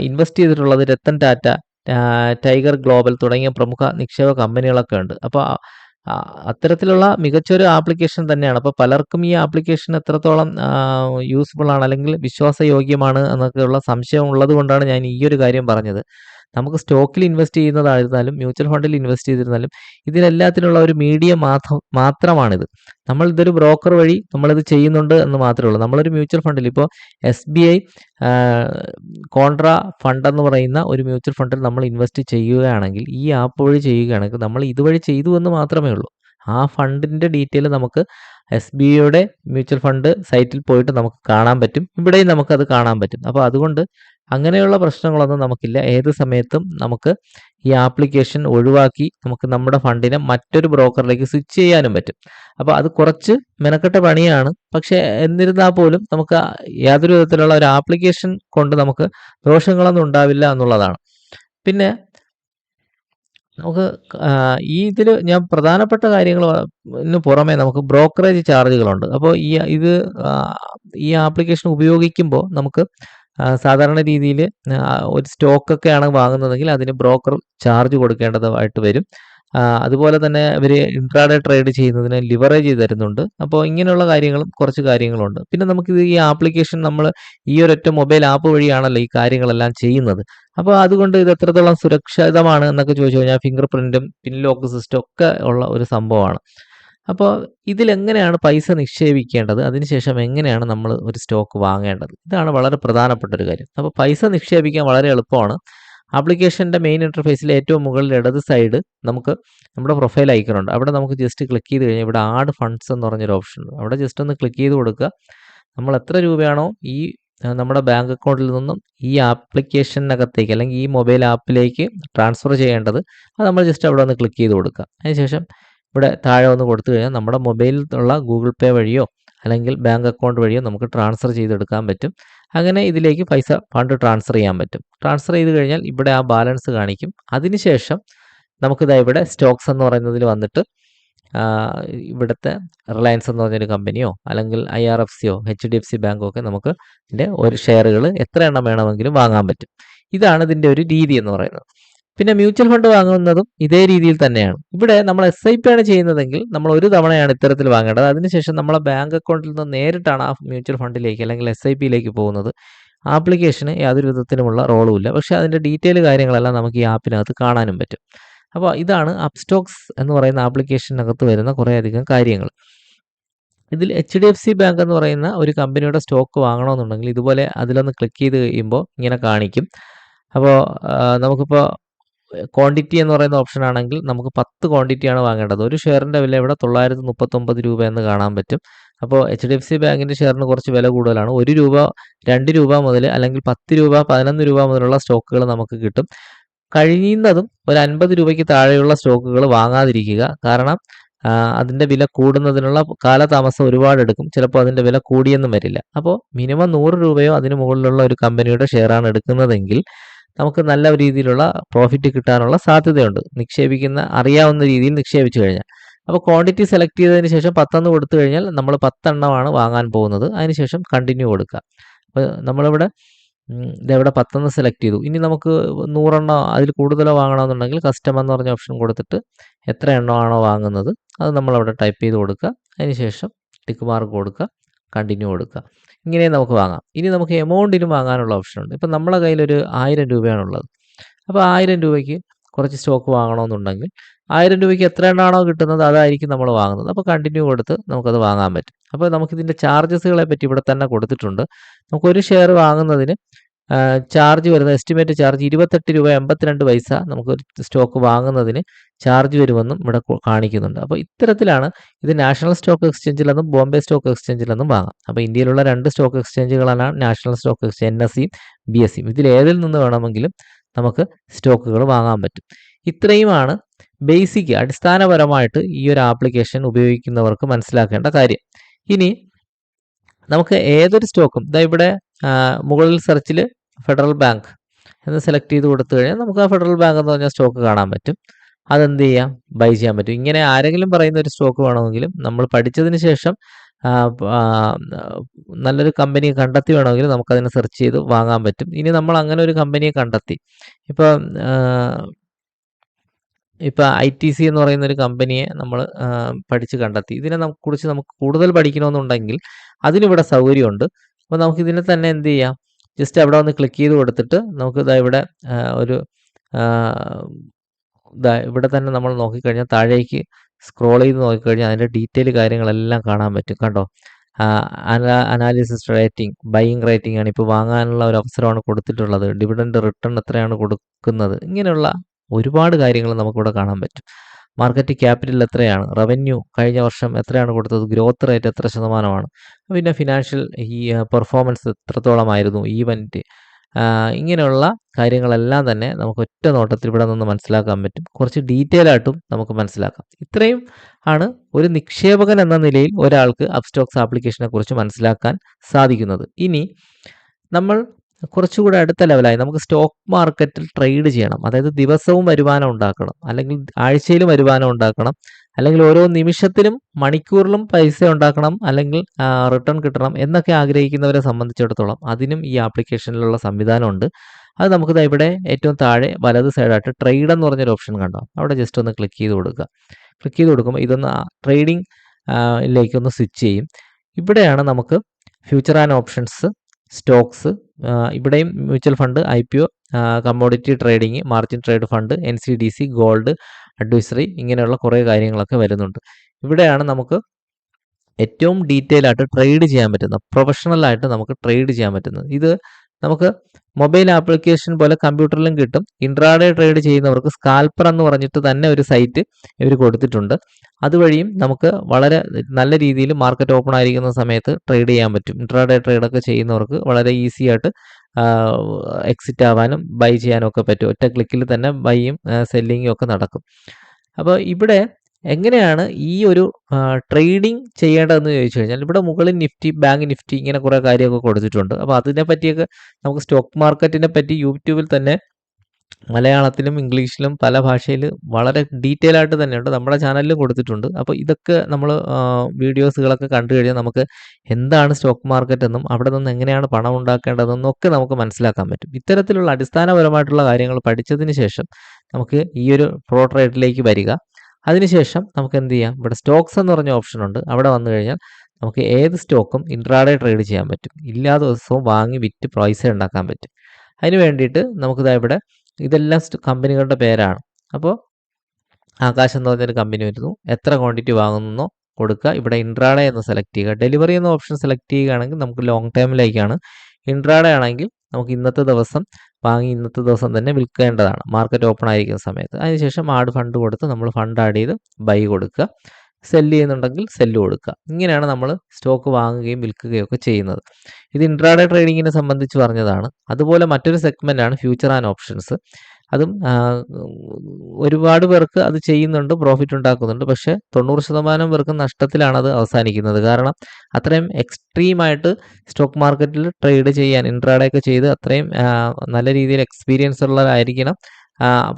ഇൻവെസ്റ്റ് ചെയ്തിട്ടുള്ളത് രത്തൻ ടാറ്റ ടൈഗർ ഗ്ലോബൽ തുടങ്ങിയ പ്രമുഖ നിക്ഷേപ കമ്പനികളൊക്കെ ഉണ്ട്. അപ്പോൾ അത്തരത്തിലുള്ള മികച്ചൊരു ആപ്ലിക്കേഷൻ തന്നെയാണ്. അപ്പോൾ പലർക്കും ഈ ആപ്ലിക്കേഷൻ എത്രത്തോളം യൂസ്ഫുൾ ആണ് അല്ലെങ്കിൽ വിശ്വാസയോഗ്യമാണ് എന്നൊക്കെയുള്ള സംശയം ഉള്ളത് കൊണ്ടാണ് ഞാൻ ഈ ഒരു കാര്യം പറഞ്ഞത്. നമുക്ക് സ്റ്റോക്കിൽ ഇൻവെസ്റ്റ് ചെയ്യുന്നതായിരുന്നാലും മ്യൂച്വൽ ഫണ്ടിൽ ഇൻവെസ്റ്റ് ചെയ്തിരുന്നാലും ഇതിലെല്ലാത്തിനുള്ള ഒരു മീഡിയം മാത്രം മാത്രമാണിത്. നമ്മൾ ഇതൊരു ബ്രോക്കർ വഴി നമ്മളിത് ചെയ്യുന്നുണ്ട് എന്ന് മാത്രമേ ഉള്ളൂ. നമ്മളൊരു മ്യൂച്വൽ ഫണ്ടിൽ ഇപ്പോൾ S B I contra fund എന്ന് പറയുന്ന ഒരു മ്യൂച്വൽ ഫണ്ടിൽ നമ്മൾ ഇൻവെസ്റ്റ് ചെയ്യുകയാണെങ്കിൽ ഈ ആപ്പ് വഴി ചെയ്യുകയാണെങ്കിൽ നമ്മൾ ഇതുവഴി ചെയ്തു എന്ന് മാത്രമേ ഉള്ളൂ. ആ ഫണ്ടിന്റെ ഡീറ്റെയിൽ നമുക്ക് എസ് ബി ഐയുടെ മ്യൂച്വൽ ഫണ്ട് സൈറ്റിൽ പോയിട്ട് നമുക്ക് കാണാൻ പറ്റും. ഇവിടെയും നമുക്കത് കാണാൻ പറ്റും. അപ്പോൾ അതുകൊണ്ട് അങ്ങനെയുള്ള പ്രശ്നങ്ങളൊന്നും നമുക്കില്ല. ഏത് സമയത്തും നമുക്ക് ഈ ആപ്ലിക്കേഷൻ ഒഴിവാക്കി നമുക്ക് നമ്മുടെ ഫണ്ടിനെ മറ്റൊരു ബ്രോക്കറിലേക്ക് സ്വിച്ച് ചെയ്യാനും പറ്റും. അപ്പോൾ അത് കുറച്ച് മെനക്കെട്ട പണിയാണ്. പക്ഷേ എന്നിരുന്നാൽ പോലും നമുക്ക് യാതൊരു വിധത്തിലുള്ള ഒരു ആപ്ലിക്കേഷൻ കൊണ്ട് നമുക്ക് ദോഷങ്ങളൊന്നും ഉണ്ടാവില്ല എന്നുള്ളതാണ്. പിന്നെ നമുക്ക് ഈ ഇതിൽ ഞാൻ പ്രധാനപ്പെട്ട കാര്യങ്ങൾ പുറമെ നമുക്ക് ബ്രോക്കറേജ് ചാർജുകളുണ്ട്. അപ്പോൾ ഈ ഇത് ഈ ആപ്ലിക്കേഷൻ ഉപയോഗിക്കുമ്പോൾ നമുക്ക് സാധാരണ രീതിയിൽ ഒരു സ്റ്റോക്കൊക്കെയാണ് വാങ്ങുന്നതെങ്കിൽ അതിന് ബ്രോക്കർ ചാർജ് കൊടുക്കേണ്ടതായിട്ട് വരും. അതുപോലെ തന്നെ ഇവർ ഇൻട്രാഡേ ട്രേഡ് ചെയ്യുന്നതിന് ലിവറേജ് തരുന്നുണ്ട്. അപ്പോൾ ഇങ്ങനെയുള്ള കാര്യങ്ങളും കുറച്ച് കാര്യങ്ങളുണ്ട്. പിന്നെ നമുക്കിത് ഈ ആപ്ലിക്കേഷൻ നമ്മൾ ഈ ഒരൊറ്റ മൊബൈൽ ആപ്പ് വഴിയാണല്ലോ ഈ കാര്യങ്ങളെല്ലാം ചെയ്യുന്നത്. അപ്പോൾ അതുകൊണ്ട് ഇത് എത്രത്തോളം സുരക്ഷിതമാണ് എന്നൊക്കെ ചോദിച്ചു കഴിഞ്ഞാൽ ഫിംഗർ പ്രിന്റും പിൻ ലോക്ക് സിസ്റ്റം ഒക്കെ ഉള്ള ഒരു സംഭവമാണ്. അപ്പോൾ ഇതിലെങ്ങനെയാണ് പൈസ നിക്ഷേപിക്കേണ്ടത്? അതിനുശേഷം എങ്ങനെയാണ് നമ്മൾ ഒരു സ്റ്റോക്ക് വാങ്ങേണ്ടത്? ഇതാണ് വളരെ പ്രധാനപ്പെട്ട ഒരു കാര്യം. അപ്പോൾ പൈസ നിക്ഷേപിക്കാൻ വളരെ എളുപ്പമാണ്. ആപ്ലിക്കേഷന്റെ മെയിൻ ഇന്റർഫേസിൽ ഏറ്റവും മുകളിൽ ഇടത് സൈഡ് നമുക്ക് നമ്മുടെ പ്രൊഫൈൽ ഐക്കൺ ഉണ്ട്. അവിടെ നമുക്ക് ജസ്റ്റ് ക്ലിക്ക് ചെയ്ത് കഴിഞ്ഞാൽ ഇവിടെ ആഡ് ഫണ്ട്സ് എന്ന് പറഞ്ഞൊരു ഓപ്ഷൻ ഉണ്ട്. അവിടെ ജസ്റ്റ് ഒന്ന് ക്ലിക്ക് ചെയ്ത് കൊടുക്കുക. നമ്മൾ എത്ര രൂപയാണോ ഈ നമ്മുടെ ബാങ്ക് അക്കൗണ്ടിൽ നിന്നും ഈ ആപ്ലിക്കേഷനകത്തേക്ക് അല്ലെങ്കിൽ ഈ മൊബൈൽ ആപ്പിലേക്ക് ട്രാൻസ്ഫർ ചെയ്യേണ്ടത് അത് നമ്മൾ ജസ്റ്റ് അവിടെ ഒന്ന് ക്ലിക്ക് ചെയ്ത് കൊടുക്കുക. അതിനുശേഷം ഇവിടെ താഴെ ഒന്ന് കൊടുത്തു കഴിഞ്ഞാൽ നമ്മുടെ മൊബൈലിൽ ഉള്ള ഗൂഗിൾ പേ വഴിയോ അല്ലെങ്കിൽ ബാങ്ക് അക്കൗണ്ട് വഴിയോ നമുക്ക് ട്രാൻസ്ഫർ ചെയ്തെടുക്കാൻ പറ്റും. അങ്ങനെ ഇതിലേക്ക് പൈസ ഫണ്ട് ട്രാൻസ്ഫർ ചെയ്യാൻ പറ്റും. ട്രാൻസ്ഫർ ചെയ്ത് കഴിഞ്ഞാൽ ഇവിടെ ആ ബാലൻസ് കാണിക്കും. അതിനുശേഷം നമുക്കിതാ ഇവിടെ സ്റ്റോക്സ് എന്ന് പറയുന്നതിൽ വന്നിട്ട് ഇവിടുത്തെ റിലയൻസ് എന്ന് പറഞ്ഞൊരു കമ്പനിയോ അല്ലെങ്കിൽ ഐ ആർ എഫ് സിയോ എച്ച് ഡി എഫ് സി ബാങ്കോ ഒക്കെ നമുക്ക് ഇതിന്റെ ഒരു ഷെയറുകൾ എത്ര എണ്ണം വേണമെങ്കിലും വാങ്ങാൻ പറ്റും. ഇതാണ് ഇതിന്റെ ഒരു രീതി എന്ന് പറയുന്നത്. പിന്നെ മ്യൂച്വൽ ഫണ്ട് വാങ്ങുന്നതും ഇതേ രീതിയിൽ തന്നെയാണ്. ഇവിടെ നമ്മൾ എസ് ഐ പി ആണ് ചെയ്യുന്നതെങ്കിൽ നമ്മൾ ഒരു തവണയാണ് ഇത്തരത്തിൽ വാങ്ങേണ്ടത്. അതിനുശേഷം നമ്മളെ ബാങ്ക് അക്കൗണ്ടിൽ നിന്ന് നേരിട്ടാണ് ആ മ്യൂച്വൽ ഫണ്ടിലേക്ക് അല്ലെങ്കിൽ എസ് ഐ പിയിലേക്ക് പോകുന്നത്. ആപ്ലിക്കേഷന് യാതൊരു വിധത്തിലുമുള്ള റോളും ഇല്ല. പക്ഷേ അതിന്റെ ഡീറ്റെയിൽ കാര്യങ്ങളെല്ലാം നമുക്ക് ഈ ആപ്പിനകത്ത് കാണാനും പറ്റും. അപ്പോൾ ഇതാണ് അപ്സ്റ്റോക്സ് എന്ന് പറയുന്ന ആപ്ലിക്കേഷനകത്ത് വരുന്ന കുറേയധികം കാര്യങ്ങൾ. ഇതിൽ H D F C bank എന്ന് പറയുന്ന ഒരു കമ്പനിയുടെ സ്റ്റോക്ക് വാങ്ങണമെന്നുണ്ടെങ്കിൽ ഇതുപോലെ അതിലൊന്ന് ക്ലിക്ക് ചെയ്ത് കഴിയുമ്പോൾ ഇങ്ങനെ കാണിക്കും. അപ്പോൾ നമുക്കിപ്പോൾ ക്വാണ്ടിറ്റി എന്ന് പറയുന്ന ഓപ്ഷൻ ആണെങ്കിൽ നമുക്ക് പത്ത് ക്വാണ്ടിറ്റിയാണ് വാങ്ങേണ്ടത്. ഒരു ഷെയറിന്റെ വില ഇവിടെ തൊള്ളായിരത്തി മുപ്പത്തൊമ്പത് രൂപ എന്ന് കാണാൻ പറ്റും. അപ്പോൾ എച്ച് ഡി എഫ് സി ബാങ്കിന്റെ ഷെയറിന് കുറച്ച് വില കൂടുതലാണ്. ഒരു രൂപ രണ്ട് രൂപ മുതൽ അല്ലെങ്കിൽ പത്ത് രൂപ പതിനൊന്ന് രൂപ മുതലുള്ള സ്റ്റോക്കുകൾ നമുക്ക് കിട്ടും. കഴിയുന്നതും ഒരു അൻപത് രൂപയ്ക്ക് താഴെയുള്ള സ്റ്റോക്കുകൾ വാങ്ങാതിരിക്കുക. കാരണം അതിന്റെ വില കൂടുന്നതിനുള്ള കാലതാമസം ഒരുപാട് എടുക്കും. ചിലപ്പോൾ അതിന്റെ വില കൂടിയെന്നും വരില്ല. അപ്പോൾ മിനിമം നൂറ് രൂപയോ അതിന് മുകളിലുള്ള ഒരു കമ്പനിയുടെ ഷെയറാണ് എടുക്കുന്നതെങ്കിൽ നമുക്ക് നല്ല രീതിയിലുള്ള പ്രോഫിറ്റ് കിട്ടാനുള്ള സാധ്യതയുണ്ട്. നിക്ഷേപിക്കുന്ന അറിയാവുന്ന രീതിയിൽ നിക്ഷേപിച്ചു കഴിഞ്ഞാൽ. അപ്പോൾ ക്വാണ്ടിറ്റി സെലക്ട് ചെയ്തതിന് ശേഷം പത്തെണ്ണം കൊടുത്തു കഴിഞ്ഞാൽ നമ്മൾ പത്തെണ്ണമാണ് വാങ്ങാൻ പോകുന്നത്. അതിനുശേഷം കണ്ടിന്യൂ കൊടുക്കുക. അപ്പോൾ നമ്മളിവിടെ ഇതെവിടെ പത്തെണ്ണം സെലക്ട് ചെയ്തു. ഇനി നമുക്ക് നൂറെണ്ണം അതിൽ കൂടുതലോ വാങ്ങണമെന്നുണ്ടെങ്കിൽ കസ്റ്റമർ എന്ന് പറഞ്ഞ ഓപ്ഷൻ കൊടുത്തിട്ട് എത്ര എണ്ണമാണോ വാങ്ങുന്നത് അത് നമ്മളവിടെ ടൈപ്പ് ചെയ്ത് കൊടുക്കുക. അതിനുശേഷം ടിക്ക് മാർക്ക് കൊടുക്കുക കണ്ടിന്യൂ കൊടുക്കുക. ഇങ്ങനെ നമുക്ക് വാങ്ങാം. ഇനി നമുക്ക് എമൗണ്ടിനും വാങ്ങാനുള്ള ഓപ്ഷൻ ഉണ്ട്. ഇപ്പം നമ്മളെ കയ്യിലൊരു ആയിരം രൂപയാണുള്ളത്. അപ്പോൾ ആയിരം രൂപയ്ക്ക് കുറച്ച് സ്റ്റോക്ക് വാങ്ങണമെന്നുണ്ടെങ്കിൽ ആയിരം രൂപയ്ക്ക് എത്ര എണ്ണമാണോ കിട്ടുന്നത് അതായിരിക്കും നമ്മൾ വാങ്ങുന്നത്. അപ്പോൾ കണ്ടിന്യൂ കൊടുത്ത് നമുക്കത് വാങ്ങാൻ പറ്റും. അപ്പോൾ നമുക്കിതിന്റെ ചാർജസുകളെ പറ്റി ഇവിടെ തന്നെ കൊടുത്തിട്ടുണ്ട്. നമുക്കൊരു ഷെയർ വാങ്ങുന്നതിന് ചാർജ് വരുന്ന എസ്റ്റിമേറ്റ് ചാർജ് ഇരുപത്തെട്ട് രൂപ എൺപത്തിരണ്ട് പൈസ നമുക്ക് സ്റ്റോക്ക് വാങ്ങുന്നതിന് ചാർജ് വരുമെന്നും ഇവിടെ കാണിക്കുന്നുണ്ട്. അപ്പോൾ ഇത്തരത്തിലാണ് ഇത് നാഷണൽ സ്റ്റോക്ക് എക്സ്ചേഞ്ചിൽ നിന്നും ബോംബെ സ്റ്റോക്ക് എക്സ്ചേഞ്ചിൽ നിന്നും വാങ്ങാം. അപ്പോൾ ഇന്ത്യയിലുള്ള രണ്ട് stock എക്സ്ചേഞ്ചുകളാണ് national stock exchange N S സിയും ബി എസ് സിയും ഇതിലേതിൽ നിന്ന് വേണമെങ്കിലും നമുക്ക് സ്റ്റോക്കുകൾ വാങ്ങാൻ പറ്റും. ഇത്രയുമാണ് ബേസിക് അടിസ്ഥാനപരമായിട്ട് ഈ ഒരു ആപ്ലിക്കേഷൻ ഉപയോഗിക്കുന്നവർക്ക് മനസ്സിലാക്കേണ്ട കാര്യം. ഇനി നമുക്ക് ഏതൊരു സ്റ്റോക്കും ഇതാ ഇവിടെ മുകളിൽ സെർച്ചിൽ ഫെഡറൽ ബാങ്ക് എന്ന് സെലക്ട് ചെയ്ത് കൊടുത്തു കഴിഞ്ഞാൽ നമുക്ക് ആ ഫെഡറൽ ബാങ്ക് എന്ന് പറഞ്ഞ സ്റ്റോക്ക് കാണാൻ പറ്റും. അതെന്ത് ചെയ്യാം? ബൈ ചെയ്യാൻ പറ്റും. ഇങ്ങനെ ആരെങ്കിലും പറയുന്ന ഒരു സ്റ്റോക്ക് വേണമെങ്കിലും നമ്മൾ പഠിച്ചതിന് ശേഷം നല്ലൊരു കമ്പനി കണ്ടെത്തി വേണമെങ്കിൽ നമുക്കതിനെ സെർച്ച് ചെയ്ത് വാങ്ങാൻ പറ്റും. ഇനി നമ്മൾ അങ്ങനെ ഒരു കമ്പനിയെ കണ്ടെത്തി. ഇപ്പം ഇപ്പം ഐ ടി സി എന്ന് പറയുന്ന ഒരു കമ്പനിയെ നമ്മൾ പഠിച്ച് കണ്ടെത്തി. ഇതിനെ നമുക്ക് കുറിച്ച് നമുക്ക് കൂടുതൽ പഠിക്കണമെന്നുണ്ടെങ്കിൽ അതിനിവിടെ സൗകര്യമുണ്ട്. അപ്പോൾ നമുക്ക് ഇതിനെ തന്നെ എന്ത് ചെയ്യാം? ജസ്റ്റ് അവിടെ വന്ന് ക്ലിക്ക് ചെയ്ത് കൊടുത്തിട്ട് നമുക്ക് ഇതാ ഇവിടെ ഒരു ഇതാ ഇവിടെ തന്നെ നമ്മൾ നോക്കിക്കഴിഞ്ഞാൽ താഴേക്ക് സ്ക്രോൾ ചെയ്ത് നോക്കിക്കഴിഞ്ഞാൽ അതിന്റെ ഡീറ്റെയിൽ കാര്യങ്ങളെല്ലാം കാണാൻ പറ്റും. കണ്ടോ? അനാലിസിസ് റേറ്റിംഗ് ബൈയിങ് റേറ്റിംഗ് ആണ്. ഇപ്പോൾ വാങ്ങാനുള്ള ഒരു അവസരമാണ് കൊടുത്തിട്ടുള്ളത്. ഡിവിഡൻഡ് റിട്ടേൺ എത്രയാണ് കൊടുക്കുന്നത്? ഇങ്ങനെയുള്ള ഒരുപാട് കാര്യങ്ങൾ നമുക്കിവിടെ കാണാൻ പറ്റും. മാർക്കറ്റ് ക്യാപിറ്റൽ എത്രയാണ്? റവന്യൂ കഴിഞ്ഞ വർഷം എത്രയാണ് കൊടുത്തത്? ഗ്രോത്ത് റേറ്റ് എത്ര ശതമാനമാണ്? പിന്നെ ഫിനാൻഷ്യൽ ഈ പെർഫോമൻസ് എത്രത്തോളമായിരുന്നു? ഈവന്റ് ഇങ്ങനെയുള്ള കാര്യങ്ങളെല്ലാം തന്നെ നമുക്ക് ഒറ്റ നോട്ടത്തിൽ ഇവിടെ നിന്ന് മനസ്സിലാക്കാൻ പറ്റും. കുറച്ച് ഡീറ്റെയിൽ ആയിട്ടും നമുക്ക് മനസ്സിലാക്കാം. ഇത്രയും ആണ് ഒരു നിക്ഷേപകൻ എന്ന നിലയിൽ ഒരാൾക്ക് അപ്സ്റ്റോക്സ് ആപ്ലിക്കേഷനെ കുറിച്ച് മനസ്സിലാക്കാൻ സാധിക്കുന്നത്. ഇനി നമ്മൾ കുറച്ചുകൂടെ അടുത്ത ലെവലായി. നമുക്ക് സ്റ്റോക്ക് മാർക്കറ്റിൽ ട്രേഡ് ചെയ്യണം. അതായത് ദിവസവും വരുമാനം ഉണ്ടാക്കണം. അല്ലെങ്കിൽ ആഴ്ചയിലും വരുമാനം ഉണ്ടാക്കണം. അല്ലെങ്കിൽ ഓരോ നിമിഷത്തിലും മണിക്കൂറിലും പൈസ ഉണ്ടാക്കണം. അല്ലെങ്കിൽ റിട്ടേൺ കിട്ടണം എന്നൊക്കെ ആഗ്രഹിക്കുന്നവരെ സംബന്ധിച്ചിടത്തോളം അതിനും ഈ ആപ്ലിക്കേഷനിലുള്ള സംവിധാനമുണ്ട്. അത് നമുക്ക് ദാ ഇവിടെ ഏറ്റവും താഴെ വലത് സൈഡായിട്ട് ട്രേഡ് എന്ന് പറഞ്ഞൊരു ഓപ്ഷൻ കണ്ടോ? അവിടെ ജസ്റ്റ് ഒന്ന് ക്ലിക്ക് ചെയ്ത് കൊടുക്കുക. ക്ലിക്ക് ചെയ്ത് കൊടുക്കുമ്പോൾ ഇതൊന്ന് ട്രേഡിംഗ് ലേക്ക് ഒന്ന് സ്വിച്ച് ചെയ്യും. ഇവിടെയാണ് നമുക്ക് ഫ്യൂച്ചർ ആൻഡ് ഓപ്ഷൻസ് സ്റ്റോക്സ് ഇവിടെയും mutual fund I P O commodity trading margin trade fund N C D C gold advisory ഇങ്ങനെയുള്ള കുറേ കാര്യങ്ങളൊക്കെ വരുന്നുണ്ട്. ഇവിടെയാണ് നമുക്ക് ഏറ്റവും ഡീറ്റെയിൽ ആയിട്ട് ട്രേഡ് ചെയ്യാൻ പറ്റുന്നത്. പ്രൊഫഷണൽ ആയിട്ട് നമുക്ക് ട്രേഡ് ചെയ്യാൻ പറ്റുന്നത്. ഇത് നമുക്ക് മൊബൈൽ ആപ്ലിക്കേഷൻ പോലെ കമ്പ്യൂട്ടറിലും കിട്ടും. ഇൻട്രാഡേ ട്രേഡ് ചെയ്യുന്നവർക്ക് സ്കാൽപ്പർ എന്ന് പറഞ്ഞിട്ട് തന്നെ ഒരു സൈറ്റ് ഇവർ കൊടുത്തിട്ടുണ്ട്. അതുവഴിയും നമുക്ക് വളരെ നല്ല രീതിയിൽ മാർക്കറ്റ് ഓപ്പൺ ആയിരിക്കുന്ന സമയത്ത് ട്രേഡ് ചെയ്യാൻ പറ്റും. ഇൻട്രാഡേ ട്രേഡൊക്കെ ചെയ്യുന്നവർക്ക് വളരെ ഈസി ആയിട്ട് എക്സിറ്റ് ആവാനും ബൈ ചെയ്യാനും ഒക്കെ പറ്റും. ഒറ്റ ക്ലിക്കിൽ തന്നെ ബൈയും സെല്ലിങ്ങും ഒക്കെ നടക്കും. അപ്പോൾ ഇവിടെ എങ്ങനെയാണ് ഈ ഒരു ട്രേഡിംഗ് ചെയ്യേണ്ടതെന്ന് ചോദിച്ചു കഴിഞ്ഞാൽ ഇവിടെ മുകളിൽ നിഫ്റ്റി ബാങ്ക് നിഫ്റ്റി ഇങ്ങനെ കുറേ കാര്യമൊക്കെ കൊടുത്തിട്ടുണ്ട്. അപ്പോൾ അതിനെ പറ്റിയൊക്കെ നമുക്ക് സ്റ്റോക്ക് മാർക്കറ്റിനെ പറ്റി യൂട്യൂബിൽ തന്നെ മലയാളത്തിലും ഇംഗ്ലീഷിലും പല ഭാഷയിൽ വളരെ ഡീറ്റെയിൽ ആയിട്ട് തന്നെയുണ്ട്. നമ്മുടെ ചാനലിലും കൊടുത്തിട്ടുണ്ട്. അപ്പോൾ ഇതൊക്കെ നമ്മൾ വീഡിയോസുകളൊക്കെ കണ്ടു കഴിഞ്ഞാൽ നമുക്ക് എന്താണ് സ്റ്റോക്ക് മാർക്കറ്റ് എന്നും അവിടെ നിന്ന് എങ്ങനെയാണ് പണം ഉണ്ടാക്കേണ്ടതെന്നും ഒക്കെ നമുക്ക് മനസ്സിലാക്കാൻ പറ്റും. ഇത്തരത്തിലുള്ള അടിസ്ഥാനപരമായിട്ടുള്ള കാര്യങ്ങൾ പഠിച്ചതിന് ശേഷം നമുക്ക് ഈ ഒരു പ്രോ ട്രേഡിലേക്ക് വരിക. അതിനുശേഷം നമുക്ക് എന്ത് ചെയ്യാം? ഇവിടെ സ്റ്റോക്സ് എന്ന് പറഞ്ഞ ഓപ്ഷൻ ഉണ്ട്. അവിടെ വന്നു കഴിഞ്ഞാൽ നമുക്ക് ഏത് സ്റ്റോക്കും ഇൻട്രാഡേ ട്രേഡ് ചെയ്യാൻ പറ്റും. ഇല്ലാ ദിവസവും വാങ്ങി വിറ്റ് പ്രൈസ് ഉണ്ടാക്കാൻ പറ്റും. അതിന് വേണ്ടിയിട്ട് നമുക്കിതാ ഇവിടെ ഇതെല്ലാം കമ്പനികളുടെ പേരാണ്. അപ്പോൾ ആകാശം എന്ന് പറഞ്ഞൊരു കമ്പനി വരുന്നു. എത്ര ക്വാണ്ടിറ്റി വാങ്ങുന്നോ കൊടുക്കുക. ഇവിടെ ഇൻട്രാഡേ എന്ന് സെലക്ട് ചെയ്യുക. ഡെലിവറി എന്ന ഓപ്ഷൻ സെലക്ട് ചെയ്യുകയാണെങ്കിൽ നമുക്ക് ലോങ് ടൈമിലേക്കാണ് ഇൻട്രാഡേ ആണെങ്കിൽ നമുക്ക് ഇന്നത്തെ ദിവസം വാങ്ങി ഇന്നത്തെ ദിവസം തന്നെ വിൽക്കേണ്ടതാണ്. മാർക്കറ്റ് ഓപ്പൺ ആയിരിക്കുന്ന സമയത്ത്. അതിനുശേഷം ആഡ് ഫണ്ട് കൊടുത്ത് നമ്മൾ ഫണ്ട് ആഡ് ചെയ്ത് ബൈ കൊടുക്കുക. സെല്ല് ചെയ്യുന്നുണ്ടെങ്കിൽ സെല്ല് കൊടുക്കുക. ഇങ്ങനെയാണ് നമ്മൾ സ്റ്റോക്ക് വാങ്ങുകയും വിൽക്കുകയും ഒക്കെ ചെയ്യുന്നത്. ഇത് ഇൻട്രാഡേ ട്രേഡിങ്ങിനെ സംബന്ധിച്ച് പറഞ്ഞതാണ്. അതുപോലെ മറ്റൊരു സെഗ്മെന്റ് ആണ് ഫ്യൂച്ചർ ആൻഡ് ഓപ്ഷൻസ് അതും ഒരുപാട് പേർക്ക് അത് ചെയ്യുന്നുണ്ട് പ്രോഫിറ്റ് ഉണ്ടാക്കുന്നുണ്ട്. പക്ഷേ തൊണ്ണൂറ് ശതമാനം പേർക്ക് നഷ്ടത്തിലാണ് അത് അവസാനിക്കുന്നത്. കാരണം അത്രയും എക്സ്ട്രീമായിട്ട് സ്റ്റോക്ക് മാർക്കറ്റിൽ ട്രേഡ് ചെയ്യാൻ ഇൻട്രാഡേ ഒക്കെ ചെയ്ത് അത്രയും നല്ല രീതിയിൽ എക്സ്പീരിയൻസ് ഉള്ളവരായിരിക്കണം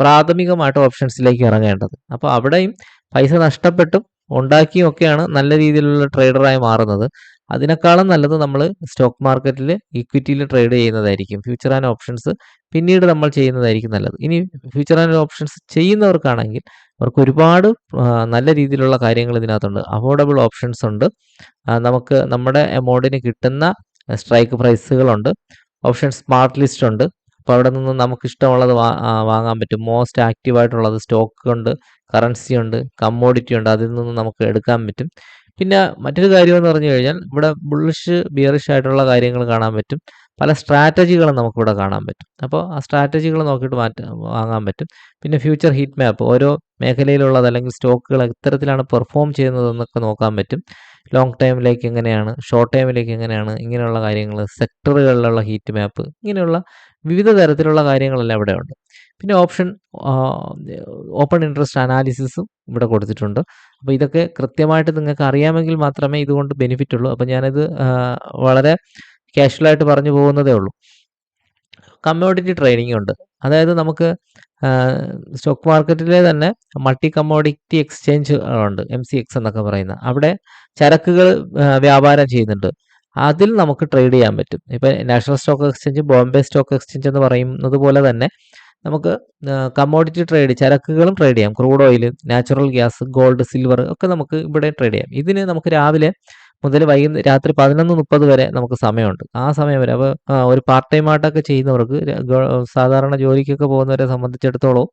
പ്രാഥമികമായിട്ട് ഓപ്ഷൻസിലേക്ക് ഇറങ്ങേണ്ടത്. അപ്പോൾ അവിടെയും പൈസ നഷ്ടപ്പെട്ടും ഉണ്ടാക്കിയും ഒക്കെയാണ് നല്ല രീതിയിലുള്ള ട്രേഡറായി മാറുന്നത്. അതിനേക്കാളും നല്ലത് നമ്മൾ സ്റ്റോക്ക് മാർക്കറ്റിൽ ഇക്വിറ്റിയിൽ ട്രേഡ് ചെയ്യുന്നതായിരിക്കും. ഫ്യൂച്ചർ ആൻഡ് ഓപ്ഷൻസ് പിന്നീട് നമ്മൾ ചെയ്യുന്നതായിരിക്കും നല്ലത്. ഇനി ഫ്യൂച്ചർ ആൻഡ് ഓപ്ഷൻസ് ചെയ്യുന്നവർക്കാണെങ്കിൽ അവർക്ക് ഒരുപാട് നല്ല രീതിയിലുള്ള കാര്യങ്ങൾ ഇതിനകത്തുണ്ട്. അഫോർഡബിൾ ഓപ്ഷൻസ് ഉണ്ട്. നമുക്ക് നമ്മുടെ എമൗണ്ടിന് കിട്ടുന്ന സ്ട്രൈക്ക് പ്രൈസുകളുണ്ട് ഓപ്ഷൻ സ്മാർട്ട് ലിസ്റ്റ് ഉണ്ട്. അപ്പോൾ അവിടെ നിന്ന് നമുക്ക് ഇഷ്ടമുള്ളത് വാങ്ങാൻ പറ്റും. മോസ്റ്റ് ആക്റ്റീവായിട്ടുള്ളത് സ്റ്റോക്ക് ഉണ്ട് കറൻസി ഉണ്ട് കമ്മോഡിറ്റി ഉണ്ട് അതിൽ നിന്ന് നമുക്ക് എടുക്കാൻ പറ്റും. പിന്നെ മറ്റൊരു കാര്യം എന്ന് പറഞ്ഞു കഴിഞ്ഞാൽ ഇവിടെ ബുള്ളിഷ് ബിയറിഷ് ആയിട്ടുള്ള കാര്യങ്ങൾ കാണാൻ പറ്റും. പല സ്ട്രാറ്റജികളും നമുക്കിവിടെ കാണാൻ പറ്റും. അപ്പോൾ ആ സ്ട്രാറ്റജികൾ നോക്കിയിട്ട് മാറ്റ വാങ്ങാൻ പറ്റും. പിന്നെ ഫ്യൂച്ചർ ഹീറ്റ് മാപ്പ് ഓരോ മേഖലയിലുള്ളത് അല്ലെങ്കിൽ സ്റ്റോക്കുകൾ എത്തരത്തിലാണ് പെർഫോം ചെയ്യുന്നതെന്നൊക്കെ നോക്കാൻ പറ്റും. ലോങ് ടൈമിലേക്ക് എങ്ങനെയാണ് ഷോർട്ട് ടൈമിലേക്ക് എങ്ങനെയാണ് ഇങ്ങനെയുള്ള കാര്യങ്ങൾ സെക്ടറുകളിലുള്ള ഹീറ്റ് മാപ്പ് ഇങ്ങനെയുള്ള വിവിധ തരത്തിലുള്ള കാര്യങ്ങളെല്ലാം ഇവിടെ ഉണ്ട് പിന്നെ ഓപ്ഷൻ ഓപ്പൺ ഇൻട്രസ്റ്റ് അനാലിസിസും ഇവിടെ കൊടുത്തിട്ടുണ്ട്. അപ്പോൾ ഇതൊക്കെ കൃത്യമായിട്ട് നിങ്ങൾക്ക് അറിയാമെങ്കിൽ മാത്രമേ ഇതുകൊണ്ട് ബെനിഫിറ്റ് ഉള്ളൂ അപ്പോൾ ഞാനിത് വളരെ കാഷ്വലായിട്ട് പറഞ്ഞു പോകുന്നതേ ഉള്ളൂ. കമ്മോഡിറ്റി ട്രേഡിംഗ് ഉണ്ട്. അതായത് നമുക്ക് സ്റ്റോക്ക് മാർക്കറ്റിലെ തന്നെ മൾട്ടി കമ്മോഡിറ്റി എക്സ്ചേഞ്ച് ഉണ്ട് എം സി എക്സ് എന്നൊക്കെ പറയുന്ന. അവിടെ ചരക്കുകൾ വ്യാപാരം ചെയ്യുന്നുണ്ട്. അതിൽ നമുക്ക് ട്രേഡ് ചെയ്യാൻ പറ്റും. ഇപ്പം national stock exchange Bombay stock exchange എന്ന് പറയുന്നത് പോലെ തന്നെ നമുക്ക് കമ്മോഡിറ്റി ട്രേഡ് ചരക്കുകളും ട്രേഡ് ചെയ്യാം. Crude oil natural gas gold silver ഒക്കെ നമുക്ക് ഇവിടെ ട്രേഡ് ചെയ്യാം. ഇതിന് നമുക്ക് രാവിലെ മുതൽ വൈകുന്നേരം രാത്രി പതിനൊന്ന് മുപ്പത് വരെ നമുക്ക് സമയമുണ്ട്. ആ സമയം വരെ. അപ്പോൾ ഒരു പാർട്ട് ടൈം ആയിട്ടൊക്കെ ചെയ്യുന്നവർക്ക് സാധാരണ ജോലിക്കൊക്കെ പോകുന്നവരെ സംബന്ധിച്ചിടത്തോളം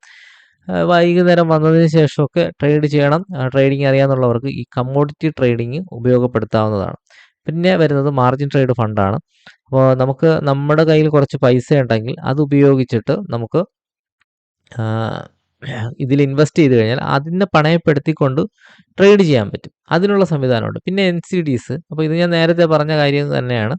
വൈകുന്നേരം വന്നതിന് ശേഷമൊക്കെ ട്രേഡ് ചെയ്യണം. ട്രേഡിംഗ് അറിയാമെന്നുള്ളവർക്ക് ഈ കമ്മോഡിറ്റി ട്രേഡിംഗ് ഉപയോഗപ്പെടുത്താവുന്നതാണ്. പിന്നെ വരുന്നത് മാർജിൻ ട്രേഡ് ഫണ്ടാണ് അപ്പോൾ നമുക്ക് നമ്മുടെ കയ്യിൽ കുറച്ച് പൈസ ഉണ്ടെങ്കിൽ അത് ഉപയോഗിച്ചിട്ട് നമുക്ക് ഇതിൽ ഇൻവെസ്റ്റ് ചെയ്ത് കഴിഞ്ഞാൽ അതിനെ പണയപ്പെടുത്തിക്കൊണ്ട് ട്രേഡ് ചെയ്യാൻ പറ്റും. അതിനുള്ള സംവിധാനമുണ്ട്. പിന്നെ എൻ സി ഡീസ് അപ്പോൾ ഇത് ഞാൻ നേരത്തെ പറഞ്ഞ കാര്യം തന്നെയാണ്.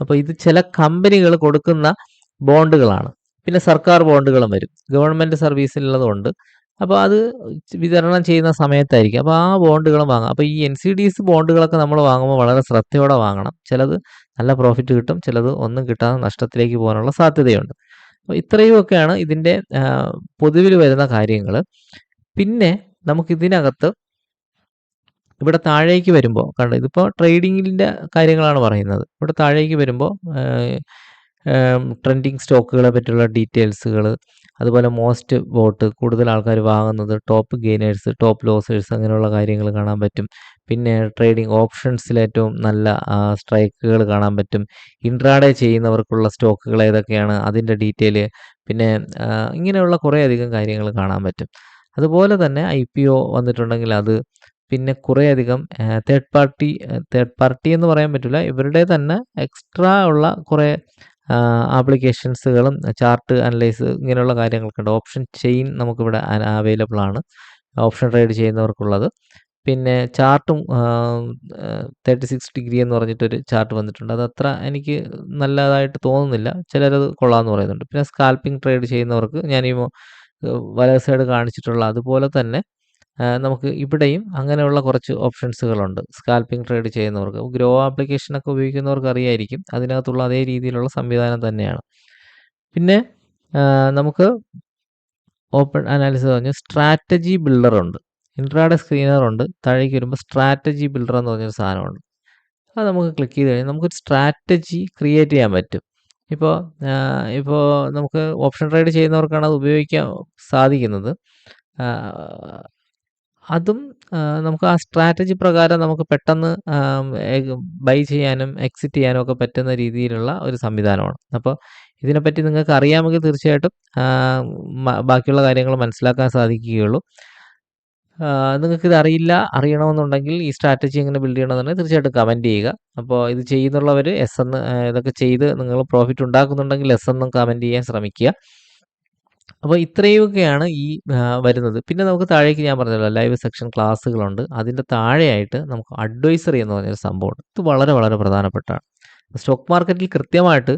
അപ്പോൾ ഇത് ചില കമ്പനികൾ കൊടുക്കുന്ന ബോണ്ടുകളാണ്. പിന്നെ സർക്കാർ ബോണ്ടുകളും വരും. ഗവൺമെന്റ് സർവീസിലുള്ളതുകൊണ്ട്. അപ്പോൾ അത് വിതരണം ചെയ്യുന്ന സമയത്തായിരിക്കും. അപ്പോൾ ആ ബോണ്ടുകളും വാങ്ങാം. അപ്പോൾ ഈ എൻ സി ഡീസ് ബോണ്ടുകളൊക്കെ നമ്മൾ വാങ്ങുമ്പോൾ വളരെ ശ്രദ്ധയോടെ വാങ്ങണം. ചിലത് നല്ല പ്രോഫിറ്റ് കിട്ടും. ചിലത് ഒന്നും കിട്ടാതെ നഷ്ടത്തിലേക്ക് പോകാനുള്ള സാധ്യതയുണ്ട്. ഇത്രയുമൊക്കെയാണ് ഇതിന്റെ പൊതുവിൽ വരുന്ന കാര്യങ്ങൾ പിന്നെ നമുക്ക് ഇതിനകത്ത് ഇവിടെ താഴേക്ക് വരുമ്പോൾ കണ്ടോ ഇതിപ്പോൾ ട്രേഡിങ്ങിന്റെ കാര്യങ്ങളാണ് പറയുന്നത്. ഇവിടെ താഴേക്ക് വരുമ്പോൾ ട്രെൻഡിങ് സ്റ്റോക്കുകളെ പറ്റിയുള്ള ഡീറ്റെയിൽസുകൾ അതുപോലെ മോസ്റ്റ് വോട്ട് കൂടുതൽ ആൾക്കാർ വാങ്ങുന്നത് ടോപ്പ് ഗെയിനേഴ്സ് ടോപ്പ് ലോസേഴ്സ് അങ്ങനെയുള്ള കാര്യങ്ങൾ കാണാൻ പറ്റും. പിന്നെ ട്രേഡിംഗ് ഓപ്ഷൻസിൽ ഏറ്റവും നല്ല സ്ട്രൈക്കുകൾ കാണാൻ പറ്റും. ഇൻട്രാഡേ ചെയ്യുന്നവർക്കുള്ള സ്റ്റോക്കുകൾ ഏതൊക്കെയാണ്? അതിന്റെ ഡീറ്റെയിൽ പിന്നെ ഇങ്ങനെയുള്ള കുറേയധികം കാര്യങ്ങൾ കാണാൻ പറ്റും. അതുപോലെ തന്നെ ഐ പി ഒ വന്നിട്ടുണ്ടെങ്കിൽ അത് പിന്നെ കുറേയധികം തേർഡ് പാർട്ടി തേർഡ് പാർട്ടി എന്ന് പറയാൻ പറ്റില്ല. ഇവരുടെ തന്നെ എക്സ്ട്രാ ഉള്ള കുറേ ആപ്ലിക്കേഷൻസുകളും ചാർട്ട് അനലൈസ് ഇങ്ങനെയുള്ള കാര്യങ്ങളൊക്കെ ഉണ്ട്. ഓപ്ഷൻ ചെയിൻ നമുക്കിവിടെ അവൈലബിൾ ആണ്. ഓപ്ഷൻ ട്രേഡ് ചെയ്യുന്നവർക്കുള്ളത്. പിന്നെ ചാർട്ടും തേർട്ടി സിക്സ് ഡിഗ്രി എന്ന് പറഞ്ഞിട്ടൊരു ചാർട്ട് വന്നിട്ടുണ്ട്. അത് അത്ര എനിക്ക് നല്ലതായിട്ട് തോന്നുന്നില്ല. ചിലരത് കൊള്ളാമെന്ന് പറയുന്നുണ്ട്. പിന്നെ സ്കാൽപ്പിംഗ് ട്രേഡ് ചെയ്യുന്നവർക്ക് ഞാൻ ഈ വല സൈഡ് കാണിച്ചിട്ടുള്ള അതുപോലെ തന്നെ നമുക്ക് ഇവിടെയും അങ്ങനെയുള്ള കുറച്ച് ഓപ്ഷൻസുകളുണ്ട് സ്കാൽപ്പിംഗ് ട്രേഡ് ചെയ്യുന്നവർക്ക്. ഗ്രോ ആപ്ലിക്കേഷനൊക്കെ ഉപയോഗിക്കുന്നവർക്ക് അറിയായിരിക്കും. അതിനകത്തുള്ള അതേ രീതിയിലുള്ള സംവിധാനം തന്നെയാണ്. പിന്നെ നമുക്ക് ഓപ്പൺ അനാലിസിസ് പറഞ്ഞ സ്ട്രാറ്റജി ബിൽഡർ ഉണ്ട്. ഇൻട്രാഡേ സ്ക്രീനർ ഉണ്ട് താഴേക്ക് വരുമ്പോൾ സ്ട്രാറ്റജി ബിൽഡർ എന്ന് പറഞ്ഞൊരു സാധനമുണ്ട്. അത് നമുക്ക് ക്ലിക്ക് ചെയ്ത് കഴിഞ്ഞാൽ നമുക്കൊരു സ്ട്രാറ്റജി ക്രിയേറ്റ് ചെയ്യാൻ പറ്റും. ഇപ്പോൾ ഇപ്പോൾ നമുക്ക് ഓപ്ഷൻ ട്രേഡ് ചെയ്യുന്നവർക്കാണ് അത് ഉപയോഗിക്കാൻ സാധിക്കുന്നത്. അതും നമുക്ക് ആ സ്ട്രാറ്റജി പ്രകാരം നമുക്ക് പെട്ടെന്ന് ബൈ ചെയ്യാനും എക്സിറ്റ് ചെയ്യാനും ഒക്കെ പറ്റുന്ന രീതിയിലുള്ള ഒരു സംവിധാനമാണ്. അപ്പോൾ ഇതിനെപ്പറ്റി നിങ്ങൾക്ക് അറിയാമെങ്കിൽ തീർച്ചയായിട്ടും ബാക്കിയുള്ള കാര്യങ്ങൾ മനസ്സിലാക്കാൻ സാധിക്കുകയുള്ളൂ. നിങ്ങൾക്കിത് അറിയില്ല അറിയണമെന്നുണ്ടെങ്കിൽ ഈ സ്ട്രാറ്റജി എങ്ങനെ ബിൽഡ് ചെയ്യണമെന്നുണ്ടെങ്കിൽ തീർച്ചയായിട്ടും കമന്റ് ചെയ്യുക. അപ്പോൾ ഇത് ചെയ്യുന്നുള്ളവർ എസ് എന്ന് ഇതൊക്കെ ചെയ്ത് നിങ്ങൾ പ്രോഫിറ്റ് ഉണ്ടാക്കുന്നുണ്ടെങ്കിൽ എസ് എന്നും കമന്റ് ചെയ്യാൻ ശ്രമിക്കുക. അപ്പോൾ ഇത്രയൊക്കെയാണ് ഈ വരുന്നത്. പിന്നെ നമുക്ക് താഴേക്ക് ഞാൻ പറഞ്ഞല്ലോ ലൈവ് സെക്ഷൻ ക്ലാസ്സുകളുണ്ട് അതിന്റെ താഴെയായിട്ട് നമുക്ക് അഡ്വൈസറി എന്ന് പറഞ്ഞൊരു സംഭവമുണ്ട് ഇത് വളരെ വളരെ പ്രധാനപ്പെട്ടാണ് സ്റ്റോക്ക് മാർക്കറ്റിൽ കൃത്യമായിട്ട്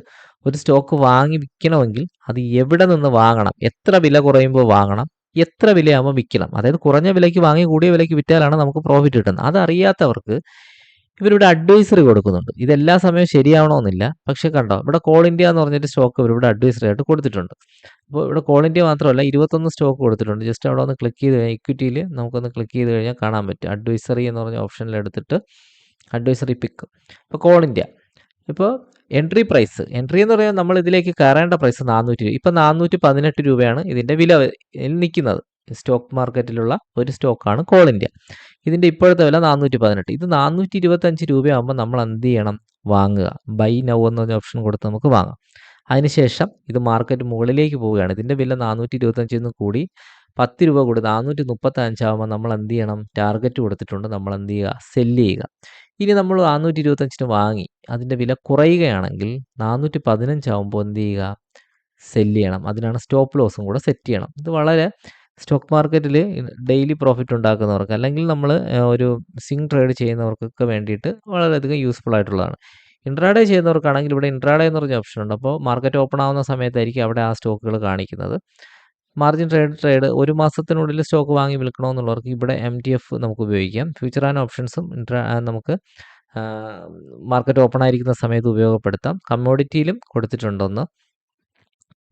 ഒരു സ്റ്റോക്ക് വാങ്ങി വിൽക്കണമെങ്കിൽ അത് എവിടെ നിന്ന് വാങ്ങണം? എത്ര വില കുറയുമ്പോൾ വാങ്ങണം? എത്ര വിലയാകുമ്പോൾ വിൽക്കണം. അതായത് കുറഞ്ഞ വിലയ്ക്ക് വാങ്ങി കൂടിയ വിലയ്ക്ക് വിറ്റാലാണ് നമുക്ക് പ്രോഫിറ്റ് കിട്ടുന്നത്. അതറിയാത്തവർക്ക് ഇവരിവിടെ അഡ്വൈസറി കൊടുക്കുന്നുണ്ട്. ഇതെല്ലാ സമയവും ശരിയാവണമെന്നില്ല. പക്ഷെ കണ്ടോ ഇവിടെ കോൾ ഇന്ത്യ എന്ന് പറഞ്ഞിട്ട് സ്റ്റോക്ക് ഇവരിവിടെ അഡ്വൈസറി ആയിട്ട് കൊടുത്തിട്ടുണ്ട്. അപ്പോൾ ഇവിടെ കോൾ ഇന്ത്യ മാത്രമല്ല ഇരുപത്തൊന്ന് സ്റ്റോക്ക് കൊടുത്തിട്ടുണ്ട്. ജസ്റ്റ് അവിടെ ഒന്ന് ക്ലിക്ക് ചെയ്ത് കഴിഞ്ഞാൽ ഇക്വിറ്റിയിൽ നമുക്കൊന്ന് ക്ലിക്ക് ചെയ്ത് കഴിഞ്ഞാൽ കാണാൻ പറ്റും. അഡ്വൈസറി എന്ന് പറഞ്ഞ ഓപ്ഷനിൽ എടുത്തിട്ട് അഡ്വൈസറി പിക്ക് ഇപ്പോൾ കോൾ ഇന്ത്യ ഇപ്പോൾ എൻട്രി പ്രൈസ് എൻട്രി എന്ന് പറയുന്നത് നമ്മൾ ഇതിലേക്ക് കയറേണ്ട പ്രൈസ് നാനൂറ്റി രൂപ. ഇപ്പം നാനൂറ്റി പതിനെട്ട് രൂപയാണ് ഇതിന്റെ വില നിൽക്കുന്നത്. സ്റ്റോക്ക് മാർക്കറ്റിലുള്ള ഒരു സ്റ്റോക്കാണ് കോൾ ഇന്ത്യ ഇതിന്റെ ഇപ്പോഴത്തെ വില നാനൂറ്റി പതിനെട്ട് ഇത് നാനൂറ്റി ഇരുപത്തഞ്ച് രൂപയാകുമ്പോൾ നമ്മൾ എന്ത് ചെയ്യണം? വാങ്ങുക. ബൈ നൗ എന്ന് ഓപ്ഷൻ കൊടുത്ത് നമുക്ക് വാങ്ങാം. അതിനുശേഷം ഇത് മാർക്കറ്റ് മുകളിലേക്ക് പോവുകയാണ്. ഇതിന്റെ വില നാനൂറ്റി ഇരുപത്തഞ്ചിൽ നിന്ന് കൂടി പത്ത് രൂപ കൂടി നാനൂറ്റി മുപ്പത്തഞ്ചാകുമ്പോൾ നമ്മൾ എന്ത് ചെയ്യണം? ടാർഗറ്റ് കൊടുത്തിട്ടുണ്ട്. നമ്മൾ എന്ത് ചെയ്യുക? സെല്ല് ചെയ്യുക. ഇനി നമ്മൾ നാനൂറ്റി ഇരുപത്തഞ്ചിന് വാങ്ങി. അതിന്റെ വില കുറയുകയാണെങ്കിൽ നാനൂറ്റി പതിനഞ്ചാവുമ്പോൾ എന്ത് ചെയ്യുക? സെല്ല് ചെയ്യണം. അതിനാണ് സ്റ്റോപ്പ് ലോസും കൂടെ സെറ്റ് ചെയ്യണം. ഇത് വളരെ സ്റ്റോക്ക് മാർക്കറ്റിൽ ഡെയിലി പ്രോഫിറ്റ് ഉണ്ടാക്കുന്നവർക്ക് അല്ലെങ്കിൽ നമ്മൾ ഒരു സിങ് ട്രേഡ് ചെയ്യുന്നവർക്കൊക്കെ വേണ്ടിയിട്ട് വളരെയധികം യൂസ്ഫുൾ ആയിട്ടുള്ളതാണ്. ഇൻട്രാഡേ ചെയ്യുന്നവർക്കാണെങ്കിൽ ഇവിടെ ഇൻട്രാഡേ എന്ന് പറഞ്ഞ ഓപ്ഷൻ ഉണ്ട്. അപ്പോൾ മാർക്കറ്റ് ഓപ്പൺ ആവുന്ന സമയത്തായിരിക്കും അവിടെ ആ സ്റ്റോക്കുകൾ കാണിക്കുന്നത്. മാർജിൻ ട്രേഡ് ട്രേഡ് ഒരു മാസത്തിനുള്ളിൽ സ്റ്റോക്ക് വാങ്ങി വിൽക്കണമെന്നുള്ളവർക്ക് ഇവിടെ എം ടി എഫ് നമുക്ക് ഉപയോഗിക്കാം. ഫ്യൂച്ചർ ആൻഡ് ഓപ്ഷൻസും നമുക്ക് മാർക്കറ്റ് ഓപ്പൺ ആയിരിക്കുന്ന സമയത്ത് ഉപയോഗപ്പെടുത്താം. കമ്മോഡിറ്റിയിലും കൊടുത്തിട്ടുണ്ടെന്ന്.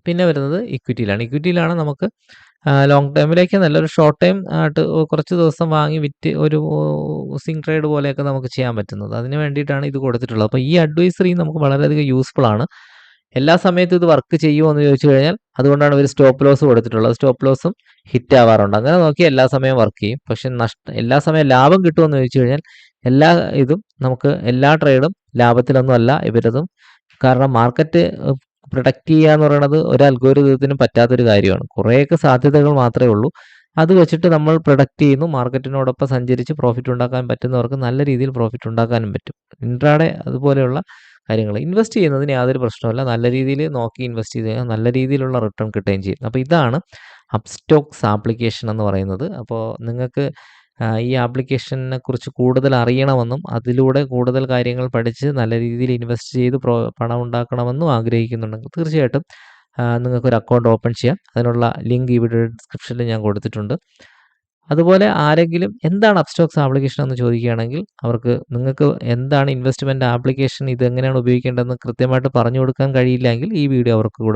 പിന്നെ വരുന്നത് ഇക്വിറ്റിയിലാണ് ഇക്വിറ്റിയിലാണ് നമുക്ക് ലോങ് ടൈമിലേക്ക് നല്ലൊരു ഷോർട്ട് ടൈം ആയിട്ട് കുറച്ച് ദിവസം വാങ്ങി വിറ്റ് ഒരു സിങ് ട്രേഡ് പോലെയൊക്കെ നമുക്ക് ചെയ്യാൻ പറ്റുന്നത്. അതിന് വേണ്ടിയിട്ടാണ് ഇത് കൊടുത്തിട്ടുള്ളത്. അപ്പോൾ ഈ അഡ്വൈസറി നമുക്ക് വളരെയധികം യൂസ്ഫുൾ ആണ്. എല്ലാ സമയത്തും ഇത് വർക്ക് ചെയ്യുമോ എന്ന് ചോദിച്ചു കഴിഞ്ഞാൽ അതുകൊണ്ടാണ് ഒരു സ്റ്റോപ്പ് ലോസ് കൊടുത്തിട്ടുള്ളത്. സ്റ്റോപ്പ് ലോസും ഹിറ്റ് ആവാറുണ്ട്. അങ്ങനെ നോക്കി എല്ലാ സമയവും വർക്ക് ചെയ്യും. പക്ഷെ നഷ്ട എല്ലാ സമയം ലാഭം കിട്ടുമെന്ന് ചോദിച്ചു കഴിഞ്ഞാൽ എല്ലാ ഇതും നമുക്ക് എല്ലാ ട്രേഡും ലാഭത്തിലൊന്നും അല്ല ഇവരതും. കാരണം മാർക്കറ്റ് പ്രൊഡക്റ്റ് ചെയ്യുക എന്ന് പറയുന്നത് ഒരു അൽഗോരിതത്തിനും പറ്റാത്തൊരു കാര്യമാണ്. കുറേയൊക്കെ സാധ്യതകൾ മാത്രമേ ഉള്ളൂ. അത് വെച്ചിട്ട് നമ്മൾ പ്രൊഡക്റ്റ് ചെയ്യുന്നു. മാർക്കറ്റിനോടൊപ്പം സഞ്ചരിച്ച് പ്രോഫിറ്റ് ഉണ്ടാക്കാൻ പറ്റുന്നവർക്ക് നല്ല രീതിയിൽ പ്രോഫിറ്റ് ഉണ്ടാക്കാനും പറ്റും. ഇൻട്രാഡേ അതുപോലെയുള്ള കാര്യങ്ങൾ. ഇൻവെസ്റ്റ് ചെയ്യുന്നതിന് യാതൊരു പ്രശ്നമല്ല നല്ല രീതിയിൽ നോക്കി ഇൻവെസ്റ്റ് ചെയ്ത് കഴിഞ്ഞാൽ നല്ല രീതിയിലുള്ള റിട്ടേൺ കിട്ടുകയും ചെയ്യും. അപ്പോൾ ഇതാണ് അപ്സ്റ്റോക്സ് ആപ്ലിക്കേഷൻ എന്ന് പറയുന്നത്. അപ്പോൾ നിങ്ങൾക്ക് ഈ ആപ്ലിക്കേഷനെ കുറിച്ച് കൂടുതൽ അറിയണമെന്നും അതിലൂടെ കൂടുതൽ കാര്യങ്ങൾ പഠിച്ച് നല്ല രീതിയിൽ ഇൻവെസ്റ്റ് ചെയ്ത് പണം ഉണ്ടാക്കണമെന്നും ആഗ്രഹിക്കുന്നുണ്ടെങ്കിൽ തീർച്ചയായിട്ടും നിങ്ങൾക്കൊരു അക്കൗണ്ട് ഓപ്പൺ ചെയ്യാം. അതിനുള്ള ലിങ്ക് വീഡിയോ ഡിസ്ക്രിപ്ഷനിൽ ഞാൻ കൊടുത്തിട്ടുണ്ട്. അതുപോലെ ആരെങ്കിലും എന്താണ് അപ്സ്റ്റോക്സ് ആപ്ലിക്കേഷൻ എന്ന് ചോദിക്കുകയാണെങ്കിൽ അവർക്ക് നിങ്ങൾക്ക് എന്താണ് ഇൻവെസ്റ്റ്മെന്റ് ആപ്ലിക്കേഷൻ ഇത് എങ്ങനെയാണ് ഉപയോഗിക്കേണ്ടതെന്ന് കൃത്യമായിട്ട് പറഞ്ഞു കൊടുക്കാൻ കഴിയില്ലെങ്കിൽ ഈ വീഡിയോ അവർക്ക് കൂടെ